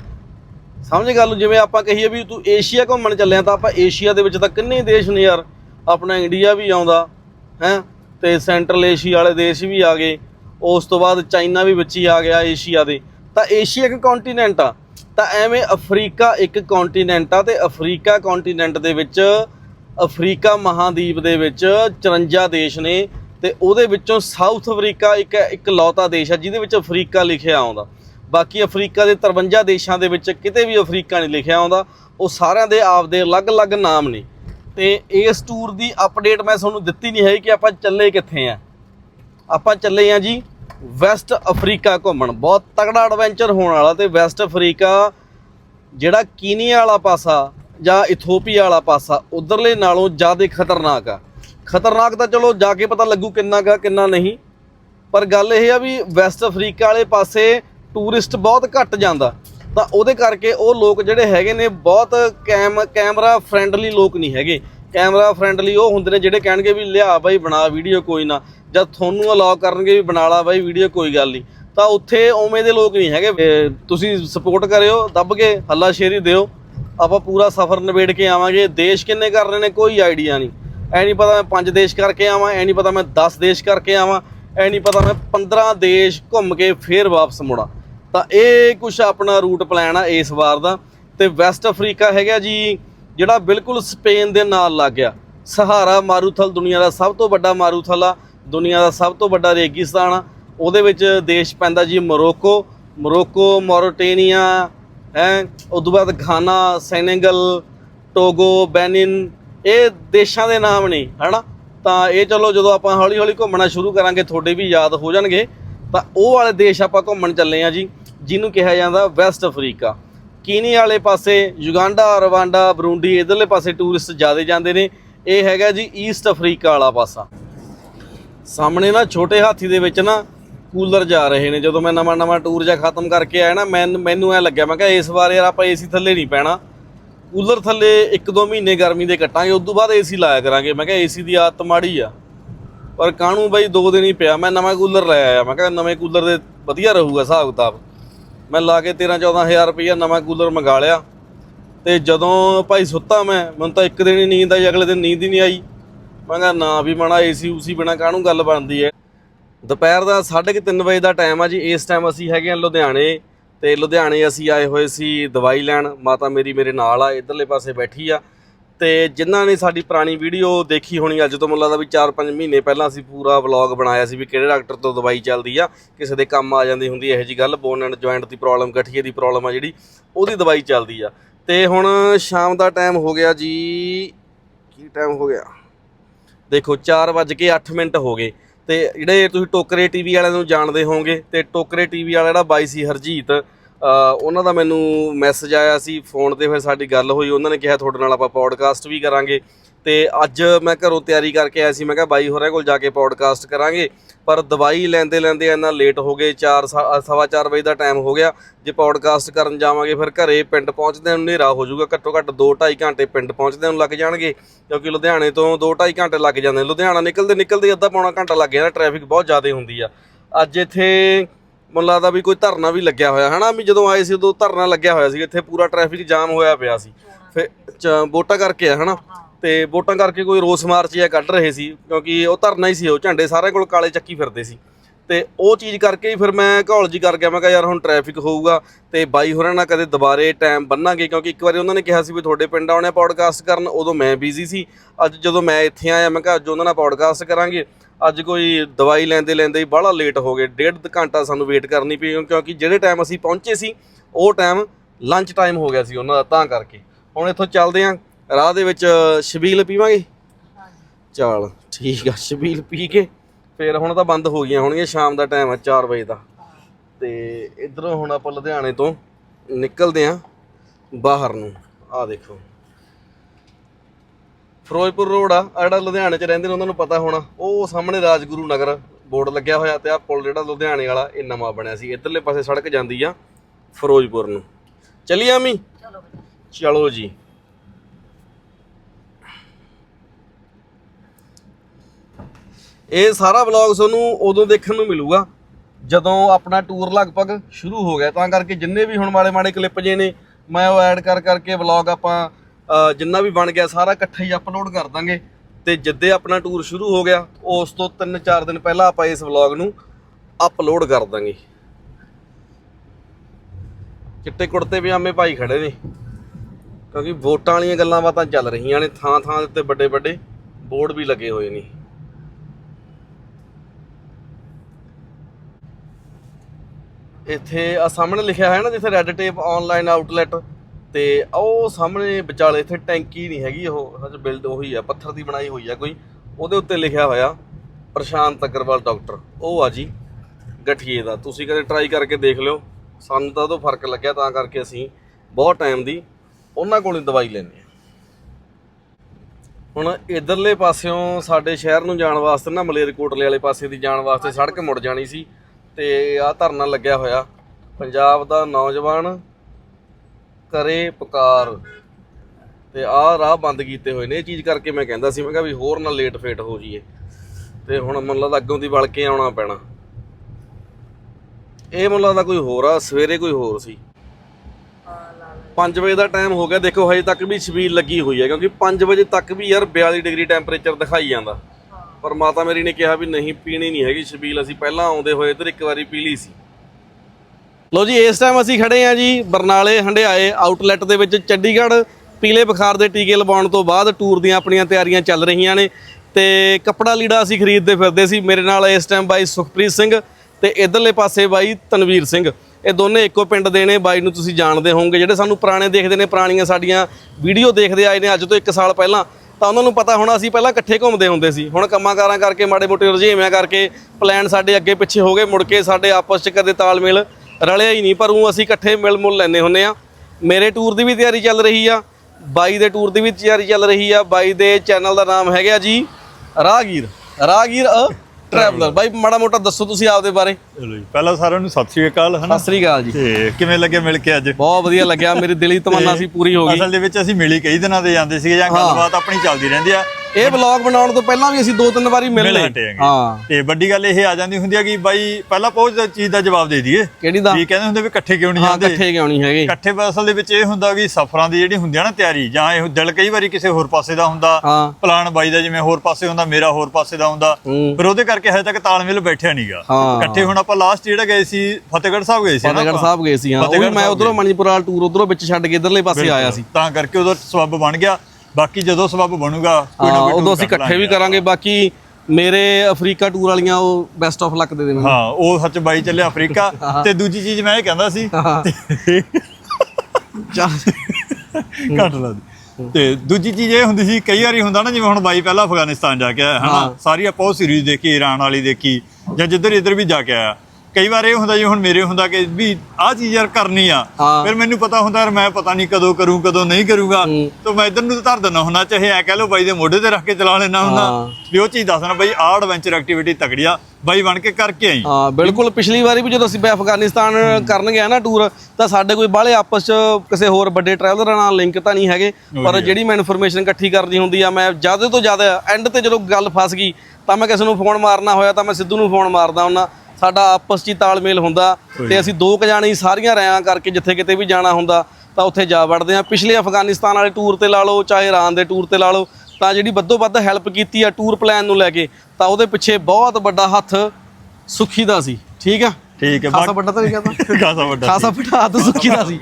ਸਮਝ ਗੱਲ? ਜਿਵੇਂ ਆਪਾਂ ਕਹੀਏ ਵੀ ਤੂੰ ਏਸ਼ੀਆ ਘੁੰਮਣ ਚੱਲਿਆ ਤਾਂ ਆਪਾਂ ਏਸ਼ੀਆ ਦੇ ਵਿੱਚ ਤਾਂ ਕਿੰਨੇ ਦੇਸ਼ ਨੇ ਯਾਰ। ਆਪਣਾ ਇੰਡੀਆ ਵੀ ਆਉਂਦਾ, ਹੈ? ਤੇ ਸੈਂਟਰਲ ਏਸ਼ੀਆ ਵਾਲੇ ਦੇਸ਼ ਵੀ ਆ ਗਏ। ਉਸ ਤੋਂ ਬਾਅਦ ਚਾਈਨਾ ਵੀ ਵਿੱਚ ਹੀ ਆ ਗਿਆ ਏਸ਼ੀਆ ਦੇ। ਤਾਂ ਏਸ਼ੀਆ ਇੱਕ ਕੰਟੀਨੈਂਟ ਆ। ਤਾਂ ਐਵੇਂ ਅਫਰੀਕਾ ਇੱਕ ਕੰਟੀਨੈਂਟ ਆ ਤੇ ਅਫਰੀਕਾ ਕੰਟੀਨੈਂਟ ਦੇ ਵਿੱਚ ਅਫਰੀਕਾ ਮਹਾਦੀਪ ਦੇ ਵਿੱਚ 54 ਦੇਸ਼ ਨੇ ਤੇ ਉਹਦੇ ਵਿੱਚੋਂ ਸਾਊਥ ਅਫਰੀਕਾ ਇੱਕ ਇੱਕ ਲੌਤਾ ਦੇਸ਼ ਆ ਜਿਹਦੇ ਵਿੱਚ ਅਫਰੀਕਾ ਲਿਖਿਆ ਆਉਂਦਾ। ਬਾਕੀ ਅਫਰੀਕਾ ਦੇ 53 ਦੇਸ਼ਾਂ ਦੇ ਵਿੱਚ ਕਿਤੇ ਵੀ ਅਫਰੀਕਾ ਨਹੀਂ ਲਿਖਿਆ ਆਉਂਦਾ। ਉਹ ਸਾਰਿਆਂ ਦੇ ਆਪਦੇ ਅਲੱਗ-ਅਲੱਗ ਨਾਮ ਨੇ। ਤੇ ਇਸ ਟੂਰ ਦੀ ਅਪਡੇਟ ਮੈਂ ਤੁਹਾਨੂੰ ਦਿੱਤੀ ਨਹੀਂ ਹੈ ਕਿ ਆਪਾਂ ਚੱਲੇ ਕਿੱਥੇ ਆ। ਆਪਾਂ ਚੱਲੇ ਆ ਜੀ ਵੈਸਟ ਅਫਰੀਕਾ ਘੁੰਮਣ। ਬਹੁਤ ਤਗੜਾ ਐਡਵੈਂਚਰ ਹੋਣ ਵਾਲਾ ਤੇ ਵੈਸਟ ਅਫਰੀਕਾ ਜਿਹੜਾ ਕੀਨੀਆ ਵਾਲਾ ਪਾਸਾ ਜਾਂ ਇਥੋਪੀਆ ਵਾਲਾ ਪਾਸਾ, ਉਧਰਲੇ ਨਾਲੋਂ ਜ਼ਿਆਦਾ ਖਤਰਨਾਕ ਆ। ਖਤਰਨਾਕ ਤਾਂ ਚਲੋ ਜਾ ਕੇ ਪਤਾ ਲੱਗੂ ਕਿੰਨਾ ਗਾ ਕਿੰਨਾ ਨਹੀਂ। ਪਰ ਗੱਲ ਇਹ ਆ ਵੀ ਵੈਸਟ ਅਫਰੀਕਾ ਵਾਲੇ ਪਾਸੇ ਟੂਰਿਸਟ ਬਹੁਤ ਘੱਟ ਜਾਂਦਾ। ਤਾਂ ਉਹਦੇ ਕਰਕੇ ਉਹ ਲੋਕ ਜਿਹੜੇ ਹੈਗੇ ਨੇ ਬਹੁਤ ਕੈਮ, ਕੈਮਰਾ ਫ੍ਰੈਂਡਲੀ ਲੋਕ ਨਹੀਂ ਹੈਗੇ। ਕੈਮਰਾ ਫਰੈਂਡਲੀ ਉਹ ਹੁੰਦੇ ਨੇ ਜਿਹੜੇ ਕਹਿਣਗੇ ਵੀ ਲਿਆ ਬਾਈ ਬਣਾ ਵੀਡੀਓ ਕੋਈ ਨਾ, ਜਦ ਤੁਹਾਨੂੰ ਅਲਾਉ ਕਰਨਗੇ ਵੀ ਬਣਾ ਲਾ ਬਾਈ ਵੀਡੀਓ ਕੋਈ ਗੱਲ ਨਹੀਂ। ਤਾਂ ਉੱਥੇ ਉਵੇਂ ਦੇ ਲੋਕ ਨਹੀਂ ਹੈਗੇ। ਤੁਸੀਂ ਸਪੋਰਟ ਕਰਿਓ, ਦੱਬ ਕੇ ਹੱਲਾ ਸ਼ੇਰੀ ਦਿਓ। ਆਪਾਂ ਪੂਰਾ ਸਫ਼ਰ ਨਿਬੇੜ ਕੇ ਆਵਾਂਗੇ। ਦੇਸ਼ ਕਿੰਨੇ ਕਰ ਰਹੇ ਨੇ ਕੋਈ ਆਈਡੀਆ ਨਹੀਂ। ਐ ਨਹੀਂ ਪਤਾ ਮੈਂ 5 ਦੇਸ਼ ਕਰਕੇ ਆਵਾਂ ਐ ਨਹੀਂ ਪਤਾ ਮੈਂ 10 ਦੇਸ਼ ਕਰਕੇ ਆਵਾਂ ਐ ਨਹੀਂ ਪਤਾ ਮੈਂ 15 ਦੇਸ਼ ਘੁੰਮ ਕੇ ਫੇਰ ਵਾਪਸ ਮੁੜਾਂ। ਤਾਂ ਇਹ ਕੁਝ ਆਪਣਾ ਰੂਟ ਪਲਾਨ ਆ ਇਸ ਵਾਰ ਦਾ। ਤੇ ਵੈਸਟ ਅਫਰੀਕਾ ਹੈਗਾ ਜੀ ਜਿਹੜਾ ਬਿਲਕੁਲ ਸਪੇਨ ਦੇ ਨਾਲ ਲੱਗ ਗਿਆ। ਸਹਾਰਾ ਮਾਰੂਥਲ ਦੁਨੀਆ ਦਾ ਸਭ ਤੋਂ ਵੱਡਾ ਮਾਰੂਥਲ ਆ, ਦੁਨੀਆ ਦਾ ਸਭ ਤੋਂ ਵੱਡਾ ਰੇਗਿਸਤਾਨ ਆ। ਉਹਦੇ ਵਿੱਚ ਦੇਸ਼ ਪੈਂਦਾ ਜੀ ਮੋਰੋਕੋ। ਮੋਰੋਕੋ, ਮੌਰੀਟੇਨੀਆ, ਹੈ ਉਦੋਂ ਬਾਅਦ ਘਾਨਾ, ਸੈਨੇਗਲ, ਟੋਗੋ, ਬੈਨਿਨ, ਇਹ ਦੇਸ਼ਾਂ ਦੇ ਨਾਮ ਨੇ, ਹਨਾ? ਤਾਂ ਇਹ ਚਲੋ ਜਦੋਂ ਆਪਾਂ ਹੌਲੀ ਹੌਲੀ ਘੁੰਮਣਾ ਸ਼ੁਰੂ ਕਰਾਂਗੇ, ਤੁਹਾਡੇ ਵੀ ਯਾਦ ਹੋ ਜਾਣਗੇ। ਤਾਂ ਉਹ ਵਾਲੇ ਦੇਸ਼ ਆਪਾਂ ਘੁੰਮਣ ਚੱਲੇ ਆ ਜੀ, ਜਿਹਨੂੰ ਕਿਹਾ ਜਾਂਦਾ ਵੈਸਟ ਅਫਰੀਕਾ। ਕੀਨੀ ਵਾਲੇ ਪਾਸੇ, ਯੁਗਾਂਡਾ, ਰਵਾਂਡਾ, ਬਰੂੰਡੀ, ਇਧਰਲੇ ਪਾਸੇ ਟੂਰਿਸਟ ਜ਼ਿਆਦਾ ਜਾਂਦੇ ਨੇ। ਇਹ ਹੈਗਾ ਜੀ ਈਸਟ ਅਫਰੀਕਾ ਵਾਲਾ ਪਾਸਾ। ਸਾਹਮਣੇ ਨਾ ਛੋਟੇ ਹਾਥੀ ਦੇ ਵਿੱਚ ਨਾ ਕੂਲਰ ਜਾ ਰਹੇ ਨੇ। ਜਦੋਂ ਮੈਂ ਨਵਾਂ ਨਵਾਂ ਟੂਰ ਜਾਂ ਖਤਮ ਕਰਕੇ ਆਇਆ ਨਾ, ਮੈਂ ਮੈਨੂੰ ਐ ਲੱਗਿਆ, ਮੈਂ ਕਿਹਾ ਇਸ ਵਾਰ ਯਾਰ ਆਪਾਂ ਏਸੀ ਥੱਲੇ ਨਹੀਂ ਪੈਣਾ। ਕੂਲਰ ਥੱਲੇ 1-2 ਮਹੀਨੇ ਗਰਮੀ ਦੇ ਕੱਟਾਂਗੇ, ਉਸ ਤੋਂ ਬਾਅਦ ਏਸੀ ਲਾਇਆ ਕਰਾਂਗੇ। ਮੈਂ ਕਿਹਾ ਏਸੀ ਦੀ ਆਦਤ ਮਾੜੀ ਆ। ਪਰ ਕਾਹਨੂੰ ਬਾਈ 2 ਦਿਨ ਹੀ ਪਿਆ, ਮੈਂ ਨਵਾਂ ਕੂਲਰ ਲੈ ਆਇਆ। ਮੈਂ ਕਿਹਾ ਨਵੇਂ ਕੂਲਰ ਦੇ ਵਧੀਆ ਰਹੂਗਾ ਹਿਸਾਬ ਕਿਤਾਬ ਮੈਂ ਲਾ ਕੇ 13-14000 ਰੁਪਈਆ ਨਵਾਂ ਕੂਲਰ ਮੰਗਾ ਲਿਆ। ਤੇ ਜਦੋਂ ਭਾਈ ਸੁੱਤਾ ਮੈਂ, ਮੈਨੂੰ ਤਾਂ ਇੱਕ ਦਿਨ ਹੀ ਨੀਂਦ ਆਈ, ਅਗਲੇ ਦਿਨ ਨੀਂਦ ਹੀ ਨਹੀਂ ਆਈ। ਮੈਂ ਕਿਹਾ ਨਾ ਵੀ ਮਾਣਾ ਏਸੀ ਉਸੀ ਬਿਨਾ ਕਾਹਨੂੰ ਗੱਲ ਬਣਦੀ ਹੈ ਦੁਪਹਿਰ ਦਾ 3:30 ਵਜੇ ਦਾ ਟਾਈਮ ਆ ਜੀ, ਇਸ ਟਾਈਮ ਅਸੀਂ ਹੈਗੇ ਆ ਲੁਧਿਆਣੇ। ਤੇ ਲੁਧਿਆਣੇ ਅਸੀਂ ਆਏ ਹੋਏ ਸੀ ਦਵਾਈ ਲੈਣ, ਮਾਤਾ ਮੇਰੀ ਮੇਰੇ ਨਾਲ ਆ, ਇਧਰਲੇ ਪਾਸੇ ਬੈਠੀ ਆ। ਤੇ ਜਿਨ੍ਹਾਂ ਨੇ ਸਾਡੀ ਪੁਰਾਣੀ ਵੀਡੀਓ ਦੇਖੀ ਹੋਣੀ, ਅੱਜ ਤੋਂ ਮੈਨੂੰ ਲੱਗਦਾ ਵੀ 4-5 ਮਹੀਨੇ ਪਹਿਲਾਂ ਅਸੀਂ ਪੂਰਾ ਵਲੌਗ ਬਣਾਇਆ ਸੀ ਵੀ ਕਿਹੜੇ ਡਾਕਟਰ ਤੋਂ ਦਵਾਈ ਚੱਲਦੀ ਆ, ਕਿਸੇ ਦੇ ਕੰਮ ਆ ਜਾਂਦੀ ਹੁੰਦੀ, ਇਹੋ ਜੀ ਗੱਲ ਬੋਨ ਐਂਡ ਜੁਆਇੰਟ ਦੀ ਪ੍ਰੋਬਲਮ ਗਠੀਏ ਦੀ ਪ੍ਰੋਬਲਮ ਆ ਜਿਹੜੀ, ਉਹਦੀ ਦਵਾਈ ਚੱਲਦੀ ਆ। ਤੇ ਹੁਣ ਸ਼ਾਮ ਦਾ ਟਾਈਮ ਹੋ ਗਿਆ ਜੀ, ਕੀ ਟਾਈਮ ਹੋ ਗਿਆ? ਦੇਖੋ 4:08 ਮਿੰਟ ਹੋ ਗਏ। ਤੇ ਜਿਹੜੇ ਤੁਸੀਂ ਟੋਕਰੇ ਟੀਵੀ ਵਾਲਿਆਂ ਨੂੰ ਜਾਣਦੇ ਹੋਵੋਗੇ, ਤੇ ਟੋਕਰੇ ਟੀਵੀ ਵਾਲਾ ਜਿਹੜਾ ਬਾਈ ਸੀ ਹਰਜੀਤ ਉਹਨਾਂ ਦਾ ਮੈਨੂੰ ਮੈਸੇਜ ਆਇਆ ਸੀ ਫੋਨ ਤੇ ਫਿਰ ਸਾਡੀ ਗੱਲ ਹੋਈ, ਉਹਨਾਂ ਨੇ ਕਿਹਾ ਤੁਹਾਡੇ ਨਾਲ ਆਪਾਂ ਪੌਡਕਾਸਟ ਵੀ ਕਰਾਂਗੇ। ਤੇ ਅੱਜ ਮੈਂ ਘਰੋਂ ਤਿਆਰੀ ਕਰਕੇ ਆਇਆ ਸੀ, ਮੈਂ ਕਿਹਾ ਬਾਈ ਹੋਰਾਂ ਕੋਲ ਜਾ ਕੇ ਪੌਡਕਾਸਟ ਕਰਾਂਗੇ, ਪਰ ਦਵਾਈ ਲੈਂਦੇ ਲੈਂਦੇ ਇੰਨਾ ਲੇਟ ਹੋ ਗਏ 4 ਸਵਾ 4 ਵਜੇ ਦਾ ਟਾਈਮ ਹੋ ਗਿਆ। ਜੇ ਪੌਡਕਾਸਟ ਕਰਨ ਜਾਵਾਂਗੇ, ਫਿਰ ਘਰੇ ਪਿੰਡ ਪਹੁੰਚਦਿਆਂ ਨੂੰ ਹਨੇਰਾ ਹੋ ਜਾਊਗਾ, ਘੱਟੋ ਘੱਟ 2-2.5 ਘੰਟੇ ਪਿੰਡ ਪਹੁੰਚਦਿਆਂ ਨੂੰ ਲੱਗ ਜਾਣਗੇ, ਕਿਉਂਕਿ ਲੁਧਿਆਣੇ ਤੋਂ 2-2.5 ਘੰਟੇ ਲੱਗ ਜਾਂਦੇ ਲੁਧਿਆਣਾ ਨਿਕਲਦੇ ਨਿਕਲਦੇ ਅੱਧਾ ਪੌਣਾ ਘੰਟਾ ਲੱਗ ਜਾਂਦਾ ਟ੍ਰੈਫਿਕ ਬਹੁਤ ਜ਼ਿਆਦਾ ਹੁੰਦੀ ਆ। ਅੱਜ ਇੱਥੇ ਮੈਨੂੰ ਲੱਗਦਾ ਵੀ ਕੋਈ ਧਰਨਾ ਵੀ ਲੱਗਿਆ ਹੋਇਆ, ਹਨਾ ਵੀ ਜਦੋਂ ਆਏ ਸੀ ਉਦੋਂ ਧਰਨਾ ਲੱਗਿਆ ਹੋਇਆ ਸੀ, ਇੱਥੇ ਪੂਰਾ ਟ੍ਰੈਫਿਕ ਜਾਮ ਹੋਇਆ ਪਿਆ ਸੀ। ਫਿਰ ਚ- ਵੋਟਾਂ ਕਰਕੇ ਆ, ਹਨਾ? ਤੇ ਵੋਟਾਂ ਕਰਕੇ ਕੋਈ ਰੋਸ ਮਾਰਚ ਜਾਂ ਕੱਢ ਰਹੇ ਸੀ, ਕਿਉਂਕਿ ਉਹ ਧਰਨਾ ਹੀ ਸੀ, ਉਹ ਝੰਡੇ ਸਾਰਿਆਂ ਕੋਲ ਕਾਲੇ ਚੱਕੀ ਫਿਰਦੇ ਸੀ। ਤੇ ਉਹ ਚੀਜ਼ ਕਰਕੇ ਹੀ ਫਿਰ ਮੈਂ ਘੋਲ ਜੀ ਕਰ ਗਿਆ, ਮੈਂ ਕਿਹਾ ਯਾਰ ਹੁਣ ਟ੍ਰੈਫਿਕ ਹੋਊਗਾ, ਤੇ ਬਾਈ ਹੋਰਾਂ ਨਾਲ ਕਦੇ ਦੁਬਾਰੇ ਟਾਈਮ ਬੰਨਾਂਗੇ, ਕਿਉਂਕਿ ਇੱਕ ਵਾਰੀ ਉਹਨਾਂ ਨੇ ਕਿਹਾ ਸੀ ਵੀ ਤੁਹਾਡੇ ਪਿੰਡ ਆਉਣੇ ਪੋਡਕਾਸਟ ਕਰਨ, ਉਦੋਂ ਮੈਂ ਬਿਜ਼ੀ ਸੀ। ਅੱਜ ਜਦੋਂ ਮੈਂ ਇੱਥੇ ਆਇਆ, ਮੈਂ ਕਿਹਾ ਅੱਜ ਉਹਨਾਂ ਨਾਲ ਪੋਡਕਾਸਟ ਕਰਾਂਗੇ। ਅੱਜ ਕੋਈ ਦਵਾਈ ਲੈਂਦੇ ਲੈਂਦੇ ਹੀ ਬਾਹਲਾ ਲੇਟ ਹੋ ਗਏ। ਡੇਢ ਘੰਟਾ ਸਾਨੂੰ ਵੇਟ ਕਰਨੀ ਪਈ, ਕਿਉਂਕਿ ਜਿਹੜੇ ਟਾਈਮ ਅਸੀਂ ਪਹੁੰਚੇ ਸੀ, ਉਹ ਟਾਈਮ ਲੰਚ ਟਾਈਮ ਹੋ ਗਿਆ ਸੀ ਉਹਨਾਂ ਦਾ, ਤਾਂ ਕਰਕੇ। ਹੁਣ ਇੱਥੋਂ ਚੱਲਦੇ ਆਂ, ਰਾਹ ਦੇ ਵਿੱਚ ਸ਼ਬੀਲ ਪੀਵਾਂਗੇ? ਚਲ ਠੀਕ ਆ ਸ਼ਬੀਲ ਪੀ ਕੇ ਫਿਰ ਹੁਣ ਤਾਂ ਬੰਦ ਹੋ ਗਈਆਂ ਹੋਣਗੀਆਂ ਸ਼ਾਮ ਦਾ ਟਾਈਮ ਆ 4 ਵਜੇ ਦਾ। ਤੇ ਇਧਰੋਂ ਹੁਣ ਆਪਾਂ ਲੁਧਿਆਣੇ ਤੋਂ ਨਿਕਲਦੇ ਆਂ ਬਾਹਰ ਨੂੰ। ਆ ਦੇਖੋ। ਫਿਰੋਜ਼ਪੁਰ ਰੋਡ ਆ ਆਹ ਜਿਹੜਾ ਲੁਧਿਆਣੇ 'ਚ ਰਹਿੰਦੇ ਨੇ ਉਹਨਾਂ ਨੂੰ ਪਤਾ ਹੋਣਾ। ਉਹ ਸਾਹਮਣੇ ਰਾਜਗੁਰੂ ਨਗਰ ਬੋਰਡ ਲੱਗਿਆ ਹੋਇਆ ਤੇ ਆ ਪੁਲ ਜਿਹੜਾ ਲੁਧਿਆਣੇ ਵਾਲਾ ਇਹ ਨਵਾਂ ਬਣਿਆ ਸੀ। ਇਧਰਲੇ ਪਾਸੇ ਸੜਕ ਜਾਂਦੀ ਆ ਫਿਰੋਜ਼ਪੁਰ ਨੂੰ। ਚਲੀ ਆਮੀ? ਚਲੋ ਜੀ। ਇਹ ਸਾਰਾ ਵਲੌਗ ਤੁਹਾਨੂੰ ਉਦੋਂ ਦੇਖਣ ਨੂੰ ਮਿਲੂਗਾ ਜਦੋਂ ਆਪਣਾ ਟੂਰ ਲਗਭਗ ਸ਼ੁਰੂ ਹੋ ਗਿਆ। ਤਾਂ ਕਰਕੇ ਜਿੰਨੇ ਵੀ ਹੁਣ ਮਾੜੇ ਮਾੜੇ ਕਲਿੱਪ ਜੇ ਨੇ ਮੈਂ ਉਹ ਐਡ ਕਰ ਕਰਕੇ ਵਲੌਗ ਆਪਾਂ ਜਿੰਨਾ ਵੀ ਬਣ ਗਿਆ ਸਾਰਾ ਇਕੱਠਾ ਹੀ ਅਪਲੋਡ ਕਰ ਦਾਂਗੇ। ਤੇ ਜਿੱਦੇ ਆਪਣਾ ਟੂਰ ਸ਼ੁਰੂ ਹੋ ਗਿਆ, ਉਸ ਤੋਂ 3-4 ਦਿਨ ਪਹਿਲਾਂ ਆਪਾਂ ਇਸ ਵਲੌਗ ਨੂੰ ਅਪਲੋਡ ਕਰ ਦਾਂਗੇ। ਚਿੱਟੇ ਕੁੜਤੇ ਪਜਾਮੇ ਭਾਈ ਖੜੇ ਨੇ। ਕਿਉਂਕਿ ਵੋਟਾਂ ਵਾਲੀਆਂ ਗੱਲਾਂ ਬਾਤਾਂ ਚੱਲ ਰਹੀਆਂ ਨੇ ਥਾਂ ਥਾਂ ਦੇ ਉੱਤੇ ਵੱਡੇ ਵੱਡੇ ਬੋਰਡ ਵੀ ਲੱਗੇ ਹੋਏ ਨੇ। ਇੱਥੇ ਆ ਸਾਹਮਣੇ ਲਿਖਿਆ ਹੈ ਨਾ, ਜਿੱਥੇ ਰੈੱਡ ਟੇਪ ਆਨਲਾਈਨ ਆਊਟਲੈਟ ਤੇ ਉਹ ਸਾਹਮਣੇ ਵਿਚਾਲੇ ਇੱਥੇ ਟੈਂਕੀ ਨਹੀਂ ਹੈਗੀ, ਉਹ ਹਜੇ ਬਿਲਡ ਉਹੀ ਆ, ਪੱਥਰ ਦੀ ਬਣਾਈ ਹੋਈ ਆ ਕੋਈ। ਉਹਦੇ ਉੱਤੇ ਲਿਖਿਆ ਹੋਇਆ, ਪ੍ਰਸ਼ਾਂਤ ਅਗਰਵਾਲ ਡਾਕਟਰ ਉਹ ਆ ਜੀ, ਗਠੀਏ ਦਾ। ਤੁਸੀਂ ਕਦੇ ਟਰਾਈ ਕਰਕੇ ਦੇਖ ਲਿਓ। ਸਾਨੂੰ ਤਾਂ ਉਦੋਂ ਫ਼ਰਕ ਲੱਗਿਆ, ਤਾਂ ਕਰਕੇ ਅਸੀਂ ਬਹੁਤ ਟਾਈਮ ਦੀ ਉਹਨਾਂ ਕੋਲੋਂ ਦਵਾਈ ਲੈਂਦੇ ਹਾਂ। ਹੁਣ ਇਧਰਲੇ ਪਾਸਿਓਂ ਸਾਡੇ ਸ਼ਹਿਰ ਨੂੰ ਜਾਣ ਵਾਸਤੇ ਨਾ, ਮਲੇਰਕੋਟਲੇ ਵਾਲੇ ਪਾਸੇ ਦੀ ਜਾਣ ਵਾਸਤੇ ਸੜਕ ਮੁੜ ਜਾਣੀ ਸੀ ਤੇ ਆਹ ਧਰਨਾ ਲੱਗਿਆ ਹੋਇਆ। ਪੰਜਾਬ ਦਾ ਨੌਜਵਾਨ ਕਰੇ ਪੁਕਾਰ। ਤੇ ਆਹ ਰਾਹ ਬੰਦ ਕੀਤੇ ਹੋਏ ਨੇ। ਇਹ ਚੀਜ਼ ਕਰਕੇ ਮੈਂ ਕਹਿੰਦਾ ਸੀ ਮੈਂ ਕਿਹਾ ਵੀ ਹੋਰ ਨਾ ਲੇਟ ਫੇਟ ਹੋ ਜਾਈਏ। ਤੇ ਹੁਣ ਮੈਨੂੰ ਲੱਗਦਾ ਅੱਗੋਂ ਦੀ ਵਲ ਕੇ ਆਉਣਾ ਪੈਣਾ। ਇਹ ਮੈਨੂੰ ਲੱਗਦਾ ਕੋਈ ਹੋਰ ਆ ਸਵੇਰੇ ਕੋਈ ਹੋਰ ਸੀ। 5 ਵਜੇ ਦਾ ਟਾਈਮ ਹੋ ਗਿਆ। ਦੇਖੋ ਹਜੇ ਤੱਕ ਵੀ ਛਬੀਲ ਲੱਗੀ ਹੋਈ ਹੈ ਕਿਉਂਕਿ 5 ਵਜੇ ਤੱਕ ਵੀ ਯਾਰ 42 ਡਿਗਰੀ ਟੈਂਪਰੇਚਰ ਦਿਖਾਈ ਜਾਂਦਾ। ਪਰ ਮਾਤਾ ਮੇਰੀ ਨੇ ਕਿਹਾ ਵੀ ਨਹੀਂ ਪੀਣੀ ਨਹੀਂ ਹੈਗੀ। ਛਬੀਲ ਅਸੀਂ ਪਹਿਲਾਂ ਆਉਂਦੇ ਹੋਏ ਇੱਧਰ ਇੱਕ ਵਾਰੀ ਪੀ ਲਈ ਸੀ। ਲੋ ਜੀ, ਇਸ ਟਾਈਮ ਅਸੀਂ ਖੜੇ ਆ ਜੀ ਬਰਨਾਲੇ ਹੰਡਿਆਏ ਆਊਟਲੈਟ ਦੇ ਵਿੱਚ ਚੰਡੀਗੜ੍ਹ, ਪੀਲੇ ਬੁਖਾਰ ਦੇ ਟੀਕੇ ਲਵਾਉਣ ਤੋਂ ਬਾਅਦ ਟੂਰ ਦੀਆਂ ਆਪਣੀਆਂ ਤਿਆਰੀਆਂ ਚੱਲ ਰਹੀਆਂ ਨੇ ਤੇ ਕੱਪੜਾ ਲੀੜਾ ਅਸੀਂ ਖਰੀਦਦੇ ਫਿਰਦੇ ਸੀ। ਮੇਰੇ ਨਾਲ ਇਸ ਟਾਈਮ ਬਾਈ ਸੁਖਪ੍ਰੀਤ ਸਿੰਘ ਤੇ ਇਧਰਲੇ ਪਾਸੇ ਬਾਈ ਤਨਵੀਰ ਸਿੰਘ। ਇਹ ਦੋਨੇ ਇੱਕੋ ਪਿੰਡ ਦੇ ਨੇ। ਬਾਈ ਨੂੰ ਤੁਸੀਂ ਜਾਣਦੇ ਹੋਵੋਗੇ, ਜਿਹੜੇ ਸਾਨੂੰ ਪੁਰਾਣੇ ਦੇਖਦੇ ਨੇ, ਪੁਰਾਣੀਆਂ ਸਾਡੀਆਂ ਵੀਡੀਓ ਦੇਖਦੇ ਆਏ ਨੇ, ਅੱਜ ਤੋਂ 1 ਸਾਲ ਪਹਿਲਾਂ, ਤਾਂ ਉਹਨਾਂ ਨੂੰ ਪਤਾ ਹੋਣਾ, ਅਸੀਂ ਪਹਿਲਾਂ ਇਕੱਠੇ ਘੁੰਮਦੇ ਹੁੰਦੇ ਸੀ। ਹੁਣ ਕੰਮਾਂ ਕਾਰਾਂ ਕਰਕੇ, ਮਾੜੇ ਮੋਟੇ ਰੁਝੇਵਿਆਂ ਕਰਕੇ ਪਲਾਨ ਸਾਡੇ ਅੱਗੇ ਪਿੱਛੇ ਹੋ ਗਏ, ਮੁੜ ਕੇ ਸਾਡੇ ਆਪਸ 'ਚ ਕਦੇ ਤਾਲਮੇਲ ਰਲਿਆ ਹੀ ਨਹੀਂ ਪਰ ਉਹ ਅਸੀਂ ਇਕੱਠੇ ਮਿਲ ਮੁਲ ਲੈਨੇ ਹੁੰਨੇ ਆ ਮੇਰੇ ਟੂਰ ਦੀ ਵੀ ਤਿਆਰੀ ਚੱਲ ਰਹੀ ਆ ਬਾਈ ਦੇ ਟੂਰ ਦੀ ਵੀ ਤਿਆਰੀ ਚੱਲ ਰਹੀ ਆ ਬਾਈ ਦੇ ਚੈਨਲ ਦਾ ਨਾਮ ਹੈਗਾ ਜੀ ਰਾਹਗੀਰ ਰਾਹਗੀਰ ਅ ਟਰੈਵਲਰ ਬਾਈ ਮਾੜਾ ਮੋਟਾ ਦੱਸੋ ਤੁਸੀਂ ਆਪਦੇ ਬਾਰੇ। ਚਲੋ ਜੀ ਪਹਿਲਾਂ ਸਾਰਿਆਂ ਨੂੰ ਸਤਿ ਸ਼੍ਰੀ ਅਕਾਲ ਹਨਾ? ਸਤਿ ਸ੍ਰੀ ਅਕਾਲ ਜੀ। ਤੇ ਕਿਵੇਂ ਲੱਗੇ ਮਿਲ ਕੇ ਅੱਜ? ਬਹੁਤ ਵਧੀਆ ਲੱਗਿਆ ਮੇਰੀ ਦਿਲੀ ਤਮੰਨਾ ਸੀ ਪੂਰੀ ਹੋ ਗਈ। ਅਸਲ ਦੇ ਵਿੱਚ ਅਸੀਂ ਮਿਲੀ ਕਈ ਦਿਨਾਂ ਦੇ ਜਾਂਦੇ ਸੀਗੇ ਜਾਂ ਗੱਲਬਾਤ ਆਪਣੀ ਚੱਲਦੀ ਰਹਿੰਦੀ ਆ। ਇਹ ਵਲੌਗ ਬਣਾਉਣ ਤੋਂ ਪਹਿਲਾਂ ਵੀ ਅਸੀਂ ਦੋ ਤਿੰਨ ਵਾਰੀ ਮਿਲ ਲਏ। ਹਾਂ। ਤੇ ਵੱਡੀ ਗੱਲ ਇਹ ਆ ਜਾਂਦੀ ਹੁੰਦੀ ਆ ਕਿ ਬਾਈ ਪਹਿਲਾਂ ਪਹੁੰਚ ਚੀਜ਼ ਦਾ ਜਵਾਬ ਦੇ ਦਈਏ। ਕਿਹੜੀ ਦਾ? ਵੀ ਕਹਿੰਦੇ ਹੁੰਦੇ ਵੀ ਇਕੱਠੇ ਕਿਉਂ ਨਹੀਂ ਜਾਂਦੇ? ਇਕੱਠੇ ਕਿਉਂ ਨਹੀਂ ਹੈਗੇ। ਇਕੱਠੇ ਅਸਲ ਦੇ ਵਿੱਚ ਇਹ ਹੁੰਦਾ ਕਿ ਸਫ਼ਰਾਂ ਦੀ ਜਿਹੜੀ ਹੁੰਦੀ ਆ ਨਾ ਤਿਆਰੀ ਜਾਂ ਇਹ ਦਿਲ ਕਈ ਵਾਰੀ ਕਿਸੇ ਹੋਰ ਪਾਸੇ ਦਾ ਹੁੰਦਾ। ਪਲਾਨ ਬਾਈ ਦਾ ਜਿਵੇਂ ਹੋਰ ਪਾਸੇ ਹੁੰਦਾ ਮੇਰਾ ਹੋਰ ਪਾਸੇ ਦਾ ਹੁੰਦਾ। ਫਿਰ ਉਹਦੇ ਕਰਕੇ ਹਜੇ ਤੱਕ ਤਾਲਮੇਲ ਬੈਠਿਆ ਨਹੀਂਗਾ। ਇਕੱਠੇ ਹੁਣ ਆਪਾਂ ਲਾਸਟ ਜਿਹੜਾ ਗਏ ਸੀ ਫਤਿਹਗੜ੍ਹ ਸਾਹਿਬ ਗਏ ਸੀ ਫਤਿਹਗੜ੍ਹ। ਸਾਹਿਬ ਗਏ ਸੀ ਹਾਂ। ਉਹ ਵੀ ਮੈਂ ਉਧਰੋਂ ਮਣੀਪੁਰ ਵਾਲਾ ਟੂਰ ਉਧਰੋਂ ਵਿੱਚ ਛੱਡ ਕੇ ਇਧਰਲੇ ਪਾਸੇ ਆਇਆ ਸੀ। ਤਾਂ ਕਰਕੇ ਉਹਦਾ ਸਬੱਬ ਬਣ ਗਿਆ। ਬਾਕੀ ਜਦੋਂ ਸਬੱਬ ਬਣੂਗਾ ਕੋਈ ਨਾ ਹਾਂ ਕੋਈ ਉਦੋਂ ਅਸੀਂ ਇਕੱਠੇ ਵੀ ਲਾਂਗੇ। ਕਰਾਂਗੇ ਬਾਕੀ ਮੇਰੇ ਅਫਰੀਕਾ ਟੂਰ ਵਾਲੀਆਂ ਉਹ ਬੈਸਟ ਆਫ ਲੱਕ ਦੇ ਦੇ ਮੈਨੂੰ ਹਾਂ ਉਹ ਸੱਚ ਬਾਈ ਚੱਲਿਆ ਅਫਰੀਕਾ। ਤੇ ਦੂਜੀ ਚੀਜ਼ ਮੈਂ ਇਹ ਕਹਿੰਦਾ ਸੀ ਘੱਟ ਲਾ ਦੇ। ਤੇ ਦੂਜੀ ਚੀਜ਼ ਇਹ ਹੁੰਦੀ ਸੀ ਕਈ ਵਾਰੀ ਹੁੰਦਾ ਨਾ ਜਿਵੇਂ ਹੁਣ ਬਾਈ ਪਹਿਲਾਂ ਅਫਗਾਨਿਸਤਾਨ ਜਾ ਕੇ ਆਇਆ ਹਨਾ? ਹਾਂ। ਸਾਰੀ ਆਪਾਂ ਉਹ ਸੀਰੀਜ਼ ਦੇਖੀ ਈਰਾਨ ਵਾਲੀ ਦੇਖੀ ਜਾਂ ਜਿੱਧਰ ਇੱਧਰ ਵੀ ਜਾ ਕੇ ਆਇਆ। ਕਈ ਵਾਰ ਇਹ ਹੁੰਦਾ ਜੀ ਹੁਣ ਮੇਰੇ ਹੁੰਦਾ ਕਿ ਵੀ ਆਹ ਚੀਜ਼ ਯਾਰ ਕਰਨੀ ਆ। ਫਿਰ ਮੈਨੂੰ ਪਤਾ ਹੁੰਦਾ ਯਾਰ ਮੈਂ ਪਤਾ ਨਹੀਂ ਕਦੋਂ ਕਰੂੰ ਕਦੋਂ ਨਹੀਂ ਕਰੂੰਗਾ। ਤਾਂ ਮੈਂ ਇਧਰ ਨੂੰ ਧਰ ਦਿੰਦਾ ਹੁੰਦਾ ਚਾਹੇ ਐ ਕਹਿ ਲਓ ਬਾਈ ਦੇ ਮੋਢੇ ਤੇ ਰੱਖ ਕੇ ਚਲਾ ਲੈਣਾ ਹੁੰਦਾ। ਵੀ ਉਹ ਚੀਜ਼ ਦੱਸਣਾ ਬਾਈ ਆਹ ਐਡਵੈਂਚਰ ਐਕਟੀਵਿਟੀ ਤਕੜੀ ਆ ਬਾਈ ਬਣ ਕੇ ਕਰਕੇ ਆਈ। ਹਾਂ ਬਿਲਕੁਲ। ਪਿਛਲੀ ਵਾਰੀ ਵੀ ਜਦੋਂ ਅਸੀਂ ਅਫਗਾਨਿਸਤਾਨ ਕਰਨ ਗਏ ਨਾ ਟੂਰ ਤਾਂ ਸਾਡੇ ਕੋਈ ਬਾਹਲੇ ਆਪਸ ਚ ਕਿਸੇ ਹੋਰ ਵੱਡੇ ਟਰੈਵਲਰਾਂ ਨਾਲ ਲਿੰਕ ਤਾਂ ਨਹੀਂ ਹੈਗੇ। ਪਰ ਜਿਹੜੀ ਮੈਂ ਇਨਫੋਰਮੇਸ਼ਨ ਇਕੱਠੀ ਕਰਨੀ ਹੁੰਦੀ ਆ ਮੈਂ ਜ਼ਿਆਦਾ ਤੋਂ ਜ਼ਿਆਦਾ ਐਂਡ ਤੇ ਜਦੋਂ ਗੱਲ ਫਸ ਗਈ ਤਾਂ ਮੈਂ ਕਿਸੇ ਨੂੰ ਫੋਨ ਮਾਰਨਾ ਹੋਇਆ ਤਾਂ ਮੈਂ ਸਿੱਧੂ ਨੂੰ ਫੋਨ ਮਾਰਦਾ ਹੁੰਦਾ। ਸਾਡਾ ਆਪਸ 'ਚ ਹੀ ਤਾਲਮੇਲ ਹੁੰਦਾ ਤੇ ਅਸੀਂ ਦੋ ਕੁ ਜਾਣੇ ਹੀ ਸਾਰੀਆਂ ਰਿਆਂ ਕਰਕੇ ਜਿੱਥੇ ਕਿਤੇ ਵੀ ਜਾਣਾ ਹੁੰਦਾ ਤਾਂ ਉੱਥੇ ਜਾ ਵੜਦੇ ਆ ਪਿਛਲੇ ਅਫਗਾਨਿਸਤਾਨ ਵਾਲੇ ਟੂਰ ਤੇ ਲਾ ਲਓ ਚਾਹੇ ਇਰਾਨ ਦੇ ਟੂਰ ਤੇ ਲਾ ਲਓ ਤਾਂ ਜਿਹੜੀ ਵੱਧੋ ਵੱਧ ਹੈਲਪ ਕੀਤੀ ਆ ਟੂਰ ਪਲਾਨ ਨੂੰ ਲੈ ਕੇ ਤਾਂ ਉਹਦੇ ਪਿੱਛੇ ਬਹੁਤ ਵੱਡਾ ਹੱਥ ਸੁਖੀ ਦਾ ਸੀ। ਠੀਕ ਆ? ਠੀਕ ਹੈ ਖਾਸਾ ਵੱਡਾ ਤਾਂ ਨਹੀਂ ਕਹਤਾ ਖਾਸਾ ਵੱਡਾ ਖਾਸਾ ਵੱਡਾ ਹੱਥ ਸੁਖੀ ਦਾ ਸੀ।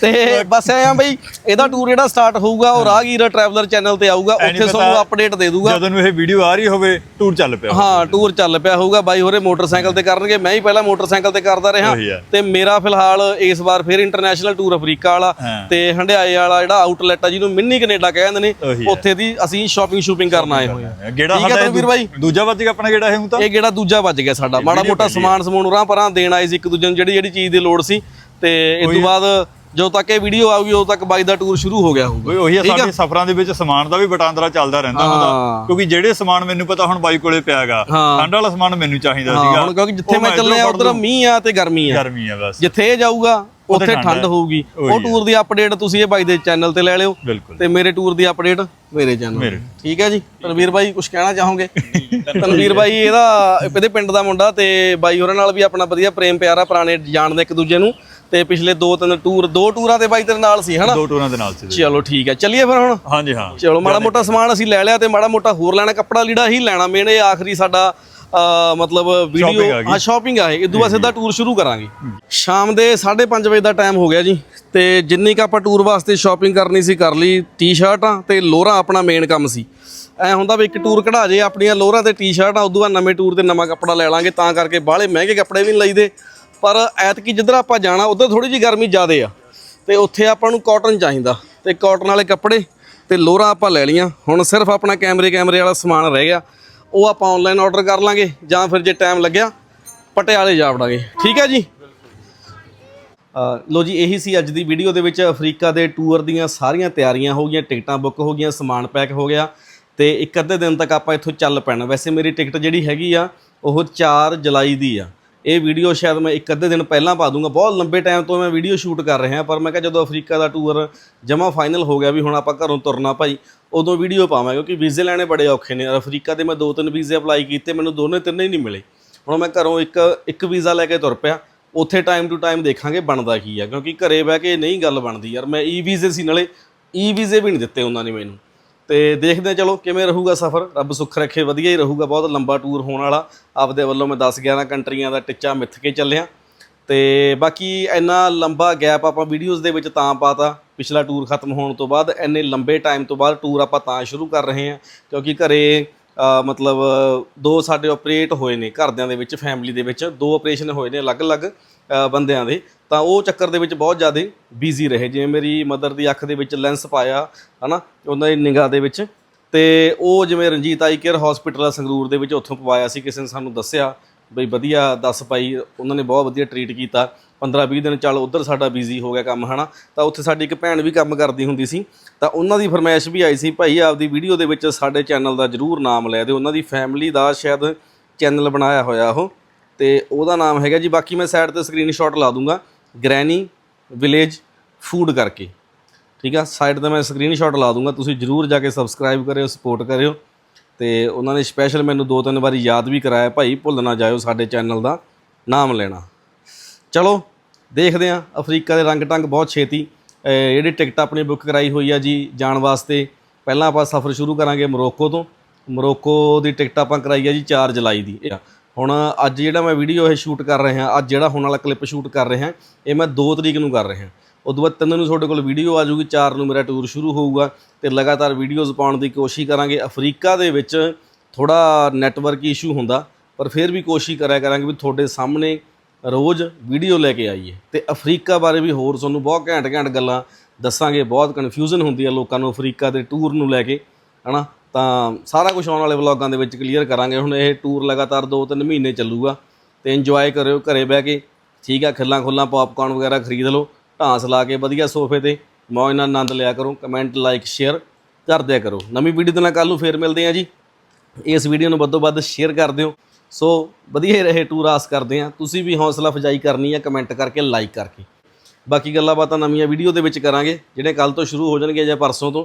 ਤੇ ਬਸ ਐ ਆ ਬਈ ਇਹਦਾ ਟੂਰ ਜਿਹੜਾ ਸਟਾਰਟ ਹੋਊਗਾ ਉਹ ਰਾਹਗੀਰ ਟਰੈਵਲਰ ਚੈਨਲ ਤੇ ਆਊਗਾ ਉੱਥੇ ਤੁਹਾਨੂੰ ਅਪਡੇਟ ਦੇ ਦੂਗਾ ਜਦੋਂ ਇਹ ਵੀਡੀਓ ਆ ਰਹੀ ਹੋਵੇ ਟੂਰ ਚੱਲ ਪਿਆ ਹਾਂ ਟੂਰ ਚੱਲ ਪਿਆ ਹੋਊਗਾ। ਬਾਈ ਹੋਰੇ ਮੋਟਰਸਾਈਕਲ ਤੇ ਕਰਨਗੇ। ਮੈਂ ਹੀ ਪਹਿਲਾਂ ਮੋਟਰਸਾਈਕਲ ਤੇ ਕਰਦਾ ਰਿਹਾ। ਆ। ਤੇ ਮੇਰਾ ਫਿਲਹਾਲ ਇਸ ਵਾਰ ਫਿਰ ਇੰਟਰਨੈਸ਼ਨਲ ਟੂਰ ਅਫਰੀਕਾ ਵਾਲਾ। ਤੇ ਹੰਡਿਆਏ ਵਾਲਾ ਜਿਹੜਾ ਆਊਟਲੈਟ ਆ ਜਿਹਨੂੰ ਮਿੰਨੀ ਕੈਨੇਡਾ ਕਹਿੰਦੇ ਨੇ ਆ। ਉੱਥੇ ਦੀ ਅਸੀਂ ਸ਼ਾਪਿੰਗ ਸ਼ੂਪਿੰਗ ਕਰਨ ਆਏ ਹੋਏ ਹਾਂ ਗੇੜਾ ਸਾਡਾ ਤਨਵੀਰ ਬਾਈ? ਦੂਜਾ ਵੱਜ ਗਿਆ ਆਪਣਾ ਗੇੜਾ ਇਹ ਹੁਣ ਤਾਂ? ਇਹ ਕਿਹੜਾ ਦੂਜਾ ਵੱਜ ਗਿਆ ਸਾਡਾ। ਮਾੜਾ ਮੋਟਾ ਸਮਾਨ ਸਮੂਨ ਉਰਾਂ ਪਰਾਂ ਦੇਣ ਆਏ ਸੀ ਇੱਕ ਦੂਜੇ ਨੂੰ ਜਿਹੜੀ ਜਿਹੜੀ ਚੀਜ਼ ਦੀ ਲੋੜ ਸੀ। ਤੇ ਇਸ ਤੋਂ ਬਾਅਦ ਜਦੋਂ ਤੱਕ ਇਹ ਵੀਡੀਓ ਆਊਗੀ ਉਦੋਂ ਤੱਕ ਬਾਈ ਦਾ ਟੂਰ ਸ਼ੁਰੂ ਹੋ ਗਿਆ ਹੋਊਗਾ। ਉਹੀ ਆ ਸਾਡੇ ਸਫ਼ਰਾਂ ਦੇ ਵਿੱਚ ਸਮਾਨ ਦਾ ਵੀ ਵਟਾਂਦਰਾ ਚੱਲਦਾ ਰਹਿੰਦਾ ਹੁੰਦਾ। ਕਿਉਂਕਿ ਜਿਹੜੇ ਸਮਾਨ ਮੈਨੂੰ ਪਤਾ ਹੁਣ ਬਾਈ ਕੋਲੇ ਪਿਆਗਾ। ਠੰਡ ਵਾਲਾ ਸਮਾਨ ਮੈਨੂੰ ਚਾਹੀਦਾ ਸੀਗਾ। ਹੁਣ ਕਿਉਂਕਿ ਜਿੱਥੇ ਮੈਂ ਚੱਲਿਆ ਉਧਰ ਮੀਂਹ ਆ ਤੇ ਗਰਮੀ ਆ। ਗਰਮੀ ਆ ਬਸ। ਜਿੱਥੇ ਇਹ ਜਾਊਗਾ ਉੱਥੇ ਠੰਡ। ਹੋਊਗੀ। ਉਹੀ ਟੂਰ ਦੀ ਅਪਡੇਟ ਤੁਸੀਂ ਇਹ ਬਾਈ ਦੇ ਚੈਨਲ ਤੇ ਲੈ ਲਿਓ। ਤੇ ਮੇਰੇ ਟੂਰ ਦੀ ਅਪਡੇਟ ਮੇਰੇ ਚੈਨਲ। ਠੀਕ ਹੈ ਜੀ? ਤਨਵੀਰ ਬਾਈ ਕੁਝ ਕਹਿਣਾ ਚਾਹੋਗੇ? ਤਨਵੀਰ ਬਾਈ। ਇਹਦਾ ਇਹਦੇ ਪਿੰਡ ਦਾ ਮੁੰਡਾ ਤੇ ਬਾਈ ਹੋਰਾਂ ਨਾਲ ਵੀ ਆਪਣਾ ਵਧੀਆ ਪ੍ਰੇਮ ਪਿਆਰ ਆ ਪੁਰਾਣੇ ਜਾਣਦੇ ਇੱਕ ਦੂਜੇ ਨੂੰ। ਤੇ ਪਿਛਲੇ ਦੋ ਤਿੰਨ ਟੂਰ ਦੋ ਟੂਰਾਂ ਤੇ ਬਾਈ ਤੇਰੇ ਨਾਲ ਸੀ ਹਨਾ? ਦੋ ਟੂਰਾਂ ਦੇ ਨਾਲ ਸੀ ਚਲੋ ਠੀਕ ਹੈ। ਚੱਲੀਏ ਫਿਰ ਹੁਣ? ਹਾਂਜੀ ਹਾਂ। ਚਲੋ ਮਾੜਾ ਮੋਟਾ ਸਮਾਨ ਅਸੀਂ ਲੈ ਲਿਆ ਤੇ ਮਾੜਾ ਮੋਟਾ ਹੋਰ ਲੈਣਾ ਕੱਪੜਾ ਲੀੜਾ ਹੀ ਲੈਣਾ। ਮੇਨ ਇਹ ਆਖਰੀ ਸਾਡਾ ਮਤਲਬ Shopping ਵੀਡੀਓ ਆ ਗਈ। ਹਾਂ ਸ਼ਾਪਿੰਗ ਆ ਇਹ। ਇਦੋਂ ਬਾਅਦ ਸਿੱਧਾ ਟੂਰ ਸ਼ੁਰੂ ਕਰਾਂਗੇ। ਸ਼ਾਮ ਦੇ 5:30 ਵਜੇ ਦਾ ਟਾਈਮ ਹੋ ਗਿਆ ਜੀ। ਤੇ ਜਿੰਨੀ ਕ ਆਪਾਂ ਟੂਰ ਵਾਸਤੇ ਸ਼ਾਪਿੰਗ ਕਰਨੀ ਸੀ ਕਰ ਲਈ। ਟੀ-ਸ਼ਰਟਾਂ ਤੇ ਲੋਅਰਾਂ ਆਪਣਾ ਮੇਨ ਕੰਮ ਸੀ। ਐ ਹੁੰਦਾ ਵੀ ਇੱਕ ਟੂਰ ਕਢਾ ਜੇ ਆਪਣੀਆਂ ਲੋਅਰਾਂ ਤੇ ਟੀ-ਸ਼ਰਟਾਂ ਉਦੋਂ ਬਾਅਦ ਨਵੇਂ ਟੂਰ ਤੇ ਨਵਾਂ ਕੱਪੜਾ ਲੈ ਲਾਂਗੇ ਤਾਂ ਕਰਕੇ ਬਾਹਲੇ ਮਹਿੰਗੇ ਕੱਪੜੇ ਵੀ ਨਹੀਂ ਲਈਦੇ। ਪਰ ਐਤਕੀ ਜਿੱਧਰ ਆਪਾਂ ਜਾਣਾ ਉਧਰ ਥੋੜੀ ਜੀ ਗਰਮੀ ਜ਼ਿਆਦੇ ਆ। ਤੇ ਉੱਥੇ ਆਪਾਂ ਨੂੰ ਕਾਟਨ ਚਾਹੀਦਾ। ਤੇ ਕਾਟਨ ਵਾਲੇ ਕੱਪੜੇ ਤੇ ਲੋਅਰਾਂ ਆਪਾਂ ਲੈ ਲੀਆਂ ਹੁਣ ਸਿਰਫ ਆਪਣਾ ਕੈਮਰੇ ਕੈਮਰੇ ਵਾਲਾ ਸਮਾਨ ਰਹਿ ਗਿਆ। ਉਹ ਆਪਾਂ ਆਨਲਾਈਨ ਆਰਡਰ ਕਰ ਲਾਂਗੇ ਜਾਂ ਫਿਰ ਜੇ ਟਾਈਮ ਲੱਗਿਆ ਪਟਿਆਲੇ ਜਾ ਵੜਾਂਗੇ। ਠੀਕ ਹੈ ਜੀ? ਅ, ਲੋ ਜੀ ਇਹੀ ਸੀ ਅੱਜ ਦੀ ਵੀਡੀਓ ਦੇ ਵਿੱਚ ਅਫਰੀਕਾ ਦੇ ਟੂਰ ਦੀਆਂ ਸਾਰੀਆਂ ਤਿਆਰੀਆਂ ਹੋ ਗਈਆਂ ਟਿਕਟਾਂ ਬੁੱਕ ਹੋ ਗਈਆਂ ਸਮਾਨ ਪੈਕ ਹੋ ਗਿਆ ਤੇ ਇੱਕ ਅੱਧੇ ਦਿਨ ਤੱਕ ਆਪਾਂ ਇੱਥੋਂ ਚੱਲ ਪੈਣਾ। ਵੈਸੇ ਮੇਰੀ ਟਿਕਟ ਜਿਹੜੀ ਹੈਗੀ ਆ ਉਹ 4 ਜੁਲਾਈ ਦੀ ਆ। ਇਹ ਵੀਡੀਓ ਸ਼ਾਇਦ ਮੈਂ ਇੱਕ ਅੱਧੇ ਦਿਨ ਪਹਿਲਾਂ ਪਾ ਦੂੰਗਾ। ਬਹੁਤ ਲੰਬੇ ਟਾਈਮ ਤੋਂ ਮੈਂ ਵੀਡੀਓ ਸ਼ੂਟ ਕਰ ਰਿਹਾ ਪਰ ਮੈਂ ਕਿਹਾ ਜਦੋਂ ਅਫਰੀਕਾ ਦਾ ਟੂਰ ਜਮਾ ਫਾਈਨਲ ਹੋ ਗਿਆ ਵੀ ਹੁਣ ਆਪਾਂ ਘਰੋਂ ਤੁਰਨਾ ਭਾਈ, ਉਦੋਂ ਵੀਡੀਓ ਪਾਵਾਂ ਕਿਉਂਕਿ ਵੀਜ਼ੇ ਲੈਣੇ ਬੜੇ ਔਖੇ ਨੇ। ਅਫਰੀਕਾ ਦੇ ਮੈਂ ਦੋ ਤਿੰਨ ਵੀਜ਼ੇ ਅਪਲਾਈ ਕੀਤੇ, ਮੈਨੂੰ ਦੋਨੇ ਤਿੰਨੇ ਹੀ ਨਹੀਂ ਮਿਲੇ। ਹੁਣ ਮੈਂ ਘਰੋਂ ਇੱਕ ਇੱਕ ਵੀਜ਼ਾ ਲੈ ਕੇ ਤੁਰ ਪਿਆ। ਉੱਥੇ ਟਾਈਮ ਟੂ ਟਾਈਮ ਦੇਖਾਂਗੇ ਬਣਦਾ ਕੀ ਆ, ਕਿਉਂਕਿ ਘਰੇ ਬਹਿ ਕੇ ਨਹੀਂ ਗੱਲ ਬਣਦੀ ਯਾਰ। ਮੈਂ ਈ ਵੀਜ਼ੇ ਸੀ ਨਾਲੇ ਈ ਵੀਜ਼ੇ ਵੀ ਨਹੀਂ ਦਿੱਤੇ ਉਹਨਾਂ ਨੇ ਮੈਨੂੰ। ਤੇ ਦੇਖਦੇ ਹਾਂ, ਚਲੋ, ਕਿਵੇਂ ਰਹੂਗਾ ਸਫ਼ਰ? ਰੱਬ ਸੁੱਖ ਰੱਖੇ, ਵਧੀਆ ਹੀ ਰਹੂਗਾ, ਬਹੁਤ ਲੰਬਾ ਟੂਰ ਹੋਣ ਵਾਲਾ। ਆਪਦੇ ਵੱਲੋਂ ਮੈਂ 10 11 ਕੰਟਰੀਆਂ ਦਾ ਟਿੱਚਾ ਮਿੱਥ ਕੇ ਚੱਲਿਆ। ਤੇ ਬਾਕੀ ਇੰਨਾ ਲੰਬਾ ਗੈਪ ਆਪਾਂ ਵੀਡੀਓਜ਼ ਦੇ ਵਿੱਚ ਤਾਂ ਪਾਤਾ। ਪਿਛਲਾ ਟੂਰ ਖਤਮ ਹੋਣ ਤੋਂ ਬਾਅਦ ਇੰਨੇ ਲੰਬੇ ਟਾਈਮ ਤੋਂ ਬਾਅਦ ਟੂਰ ਆਪਾਂ ਤਾਂ ਸ਼ੁਰੂ ਕਰ ਰਹੇ ਹਾਂ। ਕਿਉਂਕਿ ਘਰੇ ਮਤਲਬ, ਦੋ ਸਾਡੇ ਆਪਰੇਟ ਹੋਏ ਨੇ ਘਰਦਿਆਂ ਦੇ ਵਿੱਚ ਫੈਮਿਲੀ ਦੇ ਵਿੱਚ। ਦੋ ਆਪਰੇਸ਼ਨ ਹੋਏ ਨੇ ਅਲੱਗ-ਅਲੱਗ। ਬੰਦਿਆਂ ਦੇ, ਤਾਂ ਉਹ ਚੱਕਰ ਦੇ ਵਿੱਚ ਬਹੁਤ ਜ਼ਿਆਦਾ ਬਿਜ਼ੀ ਰਹੇ। ਜਿਵੇਂ ਮੇਰੀ ਮਦਰ ਦੀ ਅੱਖ ਦੇ ਵਿੱਚ ਲੈਂਸ ਪਾਇਆ, ਹਨਾ, ਉਹਨਾਂ ਦੀ ਨਿਗਾਹ ਦੇ ਵਿੱਚ, ਤੇ ਉਹ ਜਿਵੇਂ ਰਣਜੀਤ ਆਈ ਕੇਅਰ ਹਸਪੀਟਲ ਆ ਸੰਗਰੂਰ ਦੇ ਵਿੱਚ ਉੱਥੋਂ ਪਵਾਇਆ ਸੀ, ਕਿਸੇ ਨੇ ਸਾਨੂੰ ਦੱਸਿਆ ਬਈ ਵਧੀਆ ਦੱਸ ਪਾਈ, ਉਹਨਾਂ ਨੇ ਬਹੁਤ ਵਧੀਆ ਟਰੀਟ ਕੀਤਾ। 15-20 ਦਿਨ ਚੱਲ ਉਧਰ ਸਾਡਾ ਬਿਜ਼ੀ ਹੋ ਗਿਆ ਕੰਮ, ਹਨਾ, ਤਾਂ ਉੱਥੇ ਸਾਡੀ ਇੱਕ ਭੈਣ ਵੀ ਕੰਮ ਕਰਦੀ ਹੁੰਦੀ ਸੀ। ਤਾਂ ਉਹਨਾਂ ਦੀ ਫਰਮਾਇਸ਼ ਵੀ ਆਈ ਸੀ, ਭਾਈ ਆਪਦੀ ਵੀਡੀਓ ਦੇ ਵਿੱਚ ਸਾਡੇ ਚੈਨਲ ਦਾ ਜਰੂਰ ਨਾਮ ਲੈ ਦਿਓ। ਉਹਨਾਂ ਦੀ ਫੈਮਿਲੀ ਦਾ ਸ਼ਾਇਦ ਚੈਨਲ ਬਣਾਇਆ ਹੋਇਆ ਉਹ। ਤੇ ਉਹਦਾ ਨਾਮ ਹੈਗਾ ਜੀ, ਬਾਕੀ ਮੈਂ ਸਾਈਡ ਤੇ ਸਕਰੀਨਸ਼ਾਟ ਲਾ ਦੂੰਗਾ। ਗ੍ਰੈਨੀ ਵਿਲੇਜ ਫੂਡ ਕਰਕੇ। ਠੀਕ ਆ? ਸਾਈਡ ਤੇ ਮੈਂ ਸਕਰੀਨਸ਼ਾਟ ਲਾ ਦੂੰਗਾ। ਤੁਸੀਂ ਜਰੂਰ ਜਾ ਕੇ ਸਬਸਕ੍ਰਾਈਬ ਕਰਿਓ ਸਪੋਰਟ ਕਰਿਓ। ਤੇ ਉਹਨਾਂ ਨੇ ਸਪੈਸ਼ਲ ਮੈਨੂੰ ਦੋ ਤਿੰਨ ਵਾਰੀ ਯਾਦ ਵੀ ਕਰਾਇਆ, ਭਾਈ ਭੁੱਲ ਨਾ ਜਾਇਓ ਸਾਡੇ ਚੈਨਲ ਦਾ ਨਾਮ ਲੈਣਾ। ਚਲੋ, ਦੇਖਦੇ ਹਾਂ, ਅਫਰੀਕਾ ਦੇ ਰੰਗ ਟੰਗ ਬਹੁਤ ਛੇਤੀ। ਜਿਹੜੀ ਟਿਕਟ ਆਪਣੀ ਬੁੱਕ ਕਰਾਈ ਹੋਈ ਆ ਜੀ, ਜਾਣ ਵਾਸਤੇ। ਪਹਿਲਾਂ ਆਪਾਂ ਸਫ਼ਰ ਸ਼ੁਰੂ ਕਰਾਂਗੇ ਮੋਰੋਕੋ ਤੋਂ। ਮੋਰੋਕੋ ਦੀ ਟਿਕਟ ਆਪਾਂ ਕਰਾਈ ਆ ਜੀ 4 ਜੁਲਾਈ ਦੀ। ਇਹ ਹੁਣ ਅੱਜ ਜਿਹੜਾ ਮੈਂ ਵੀਡੀਓ ਇਹ ਸ਼ੂਟ ਕਰ ਰਿਹਾ ਅੱਜ ਜਿਹੜਾ ਹੁਣ ਵਾਲਾ ਕਲਿੱਪ ਸ਼ੂਟ ਕਰ ਰਿਹਾ ਇਹ ਮੈਂ 2 ਤਰੀਕ ਨੂੰ ਕਰ ਰਿਹਾ ਉਦੋਂ ਬਾਅਦ ਤਿੰਨ ਨੂੰ ਤੁਹਾਡੇ ਕੋਲ ਵੀਡੀਓ ਆ ਜਾਊਗੀ 4 ਨੂੰ ਮੇਰਾ ਟੂਰ ਸ਼ੁਰੂ ਹੋਊਗਾ ਤੇ ਲਗਾਤਾਰ ਵੀਡੀਓਜ਼ ਪਾਉਣ ਦੀ ਕੋਸ਼ਿਸ਼ ਕਰਾਂਗੇ। ਅਫਰੀਕਾ ਦੇ ਵਿੱਚ ਥੋੜਾ ਨੈਟਵਰਕ ਇਸ਼ੂ ਹੁੰਦਾ, ਪਰ ਫਿਰ ਵੀ ਕੋਸ਼ਿਸ਼ ਕਰਿਆ ਕਰਾਂਗੇ ਵੀ ਤੁਹਾਡੇ ਸਾਹਮਣੇ ਰੋਜ਼ ਵੀਡੀਓ ਲੈ ਕੇ ਆਈਏ। ਤੇ ਅਫਰੀਕਾ ਬਾਰੇ ਵੀ ਹੋਰ ਤੁਹਾਨੂੰ ਬਹੁਤ ਘੈਂਟ ਘੈਂਟ ਗੱਲਾਂ ਦੱਸਾਂਗੇ, ਬਹੁਤ ਕਨਫਿਊਜ਼ਨ ਹੁੰਦੀ ਹੈ ਲੋਕਾਂ ਨੂੰ ਅਫਰੀਕਾ ਦੇ ਟੂਰ ਨੂੰ ਲੈ ਕੇ, ਹਨਾ? ਤਾਂ ਸਾਰਾ ਕੁਝ ਆਉਣ ਵਾਲੇ ਵਲੌਗਾਂ ਦੇ ਵਿੱਚ ਕਲੀਅਰ ਕਰਾਂਗੇ। ਹੁਣ ਇਹ ਟੂਰ ਲਗਾਤਾਰ 2-3 ਮਹੀਨੇ ਚੱਲੂਗਾ ਤੇ ਇੰਜੋਏ ਕਰਿਓ, ਘਰੇ ਬਹਿ ਕੇ। ਠੀਕ ਆ, ਖਿੱਲਾਂ ਖੁੱਲਾਂ ਪੌਪਕਾਰਨ ਵਗੈਰਾ ਖਰੀਦ ਲਓ, ਢਾਂਸ ਲਾ ਕੇ ਵਧੀਆ ਸੋਫੇ ਤੇ ਮੌਜ ਨਾਲ ਆਨੰਦ ਲਿਆ ਕਰੋ। ਕਮੈਂਟ ਲਾਈਕ ਸ਼ੇਅਰ ਕਰ ਦਿਆ ਕਰੋ। ਨਵੀਂ ਵੀਡੀਓ ਦੇ ਨਾਲ ਕੱਲ ਨੂੰ ਫੇਰ ਮਿਲਦੇ ਆ ਜੀ। ਇਸ ਵੀਡੀਓ ਨੂੰ ਵੱਧੋ ਵੱਧ ਸ਼ੇਅਰ ਕਰ ਦਿਓ। ਸੋ ਵਧੀਆ ਹੀ ਰਹੇ ਟੂਰ ਆਸ ਕਰਦੇ ਆ ਤੁਸੀਂ ਵੀ ਹੌਸਲਾ ਅਫਜਾਈ ਕਰਨੀ ਆ ਕਮੈਂਟ ਕਰਕੇ ਲਾਈਕ ਕਰਕੇ। ਬਾਕੀ ਗੱਲਾਂ ਬਾਤਾਂ ਨਵੀਆਂ ਵੀਡੀਓ ਦੇ ਵਿੱਚ ਕਰਾਂਗੇ। ਜਿਹੜੇ ਕੱਲ ਤੋਂ ਸ਼ੁਰੂ ਹੋ ਜਾਣਗੇ ਜਾਂ ਪਰਸੋਂ ਤੋਂ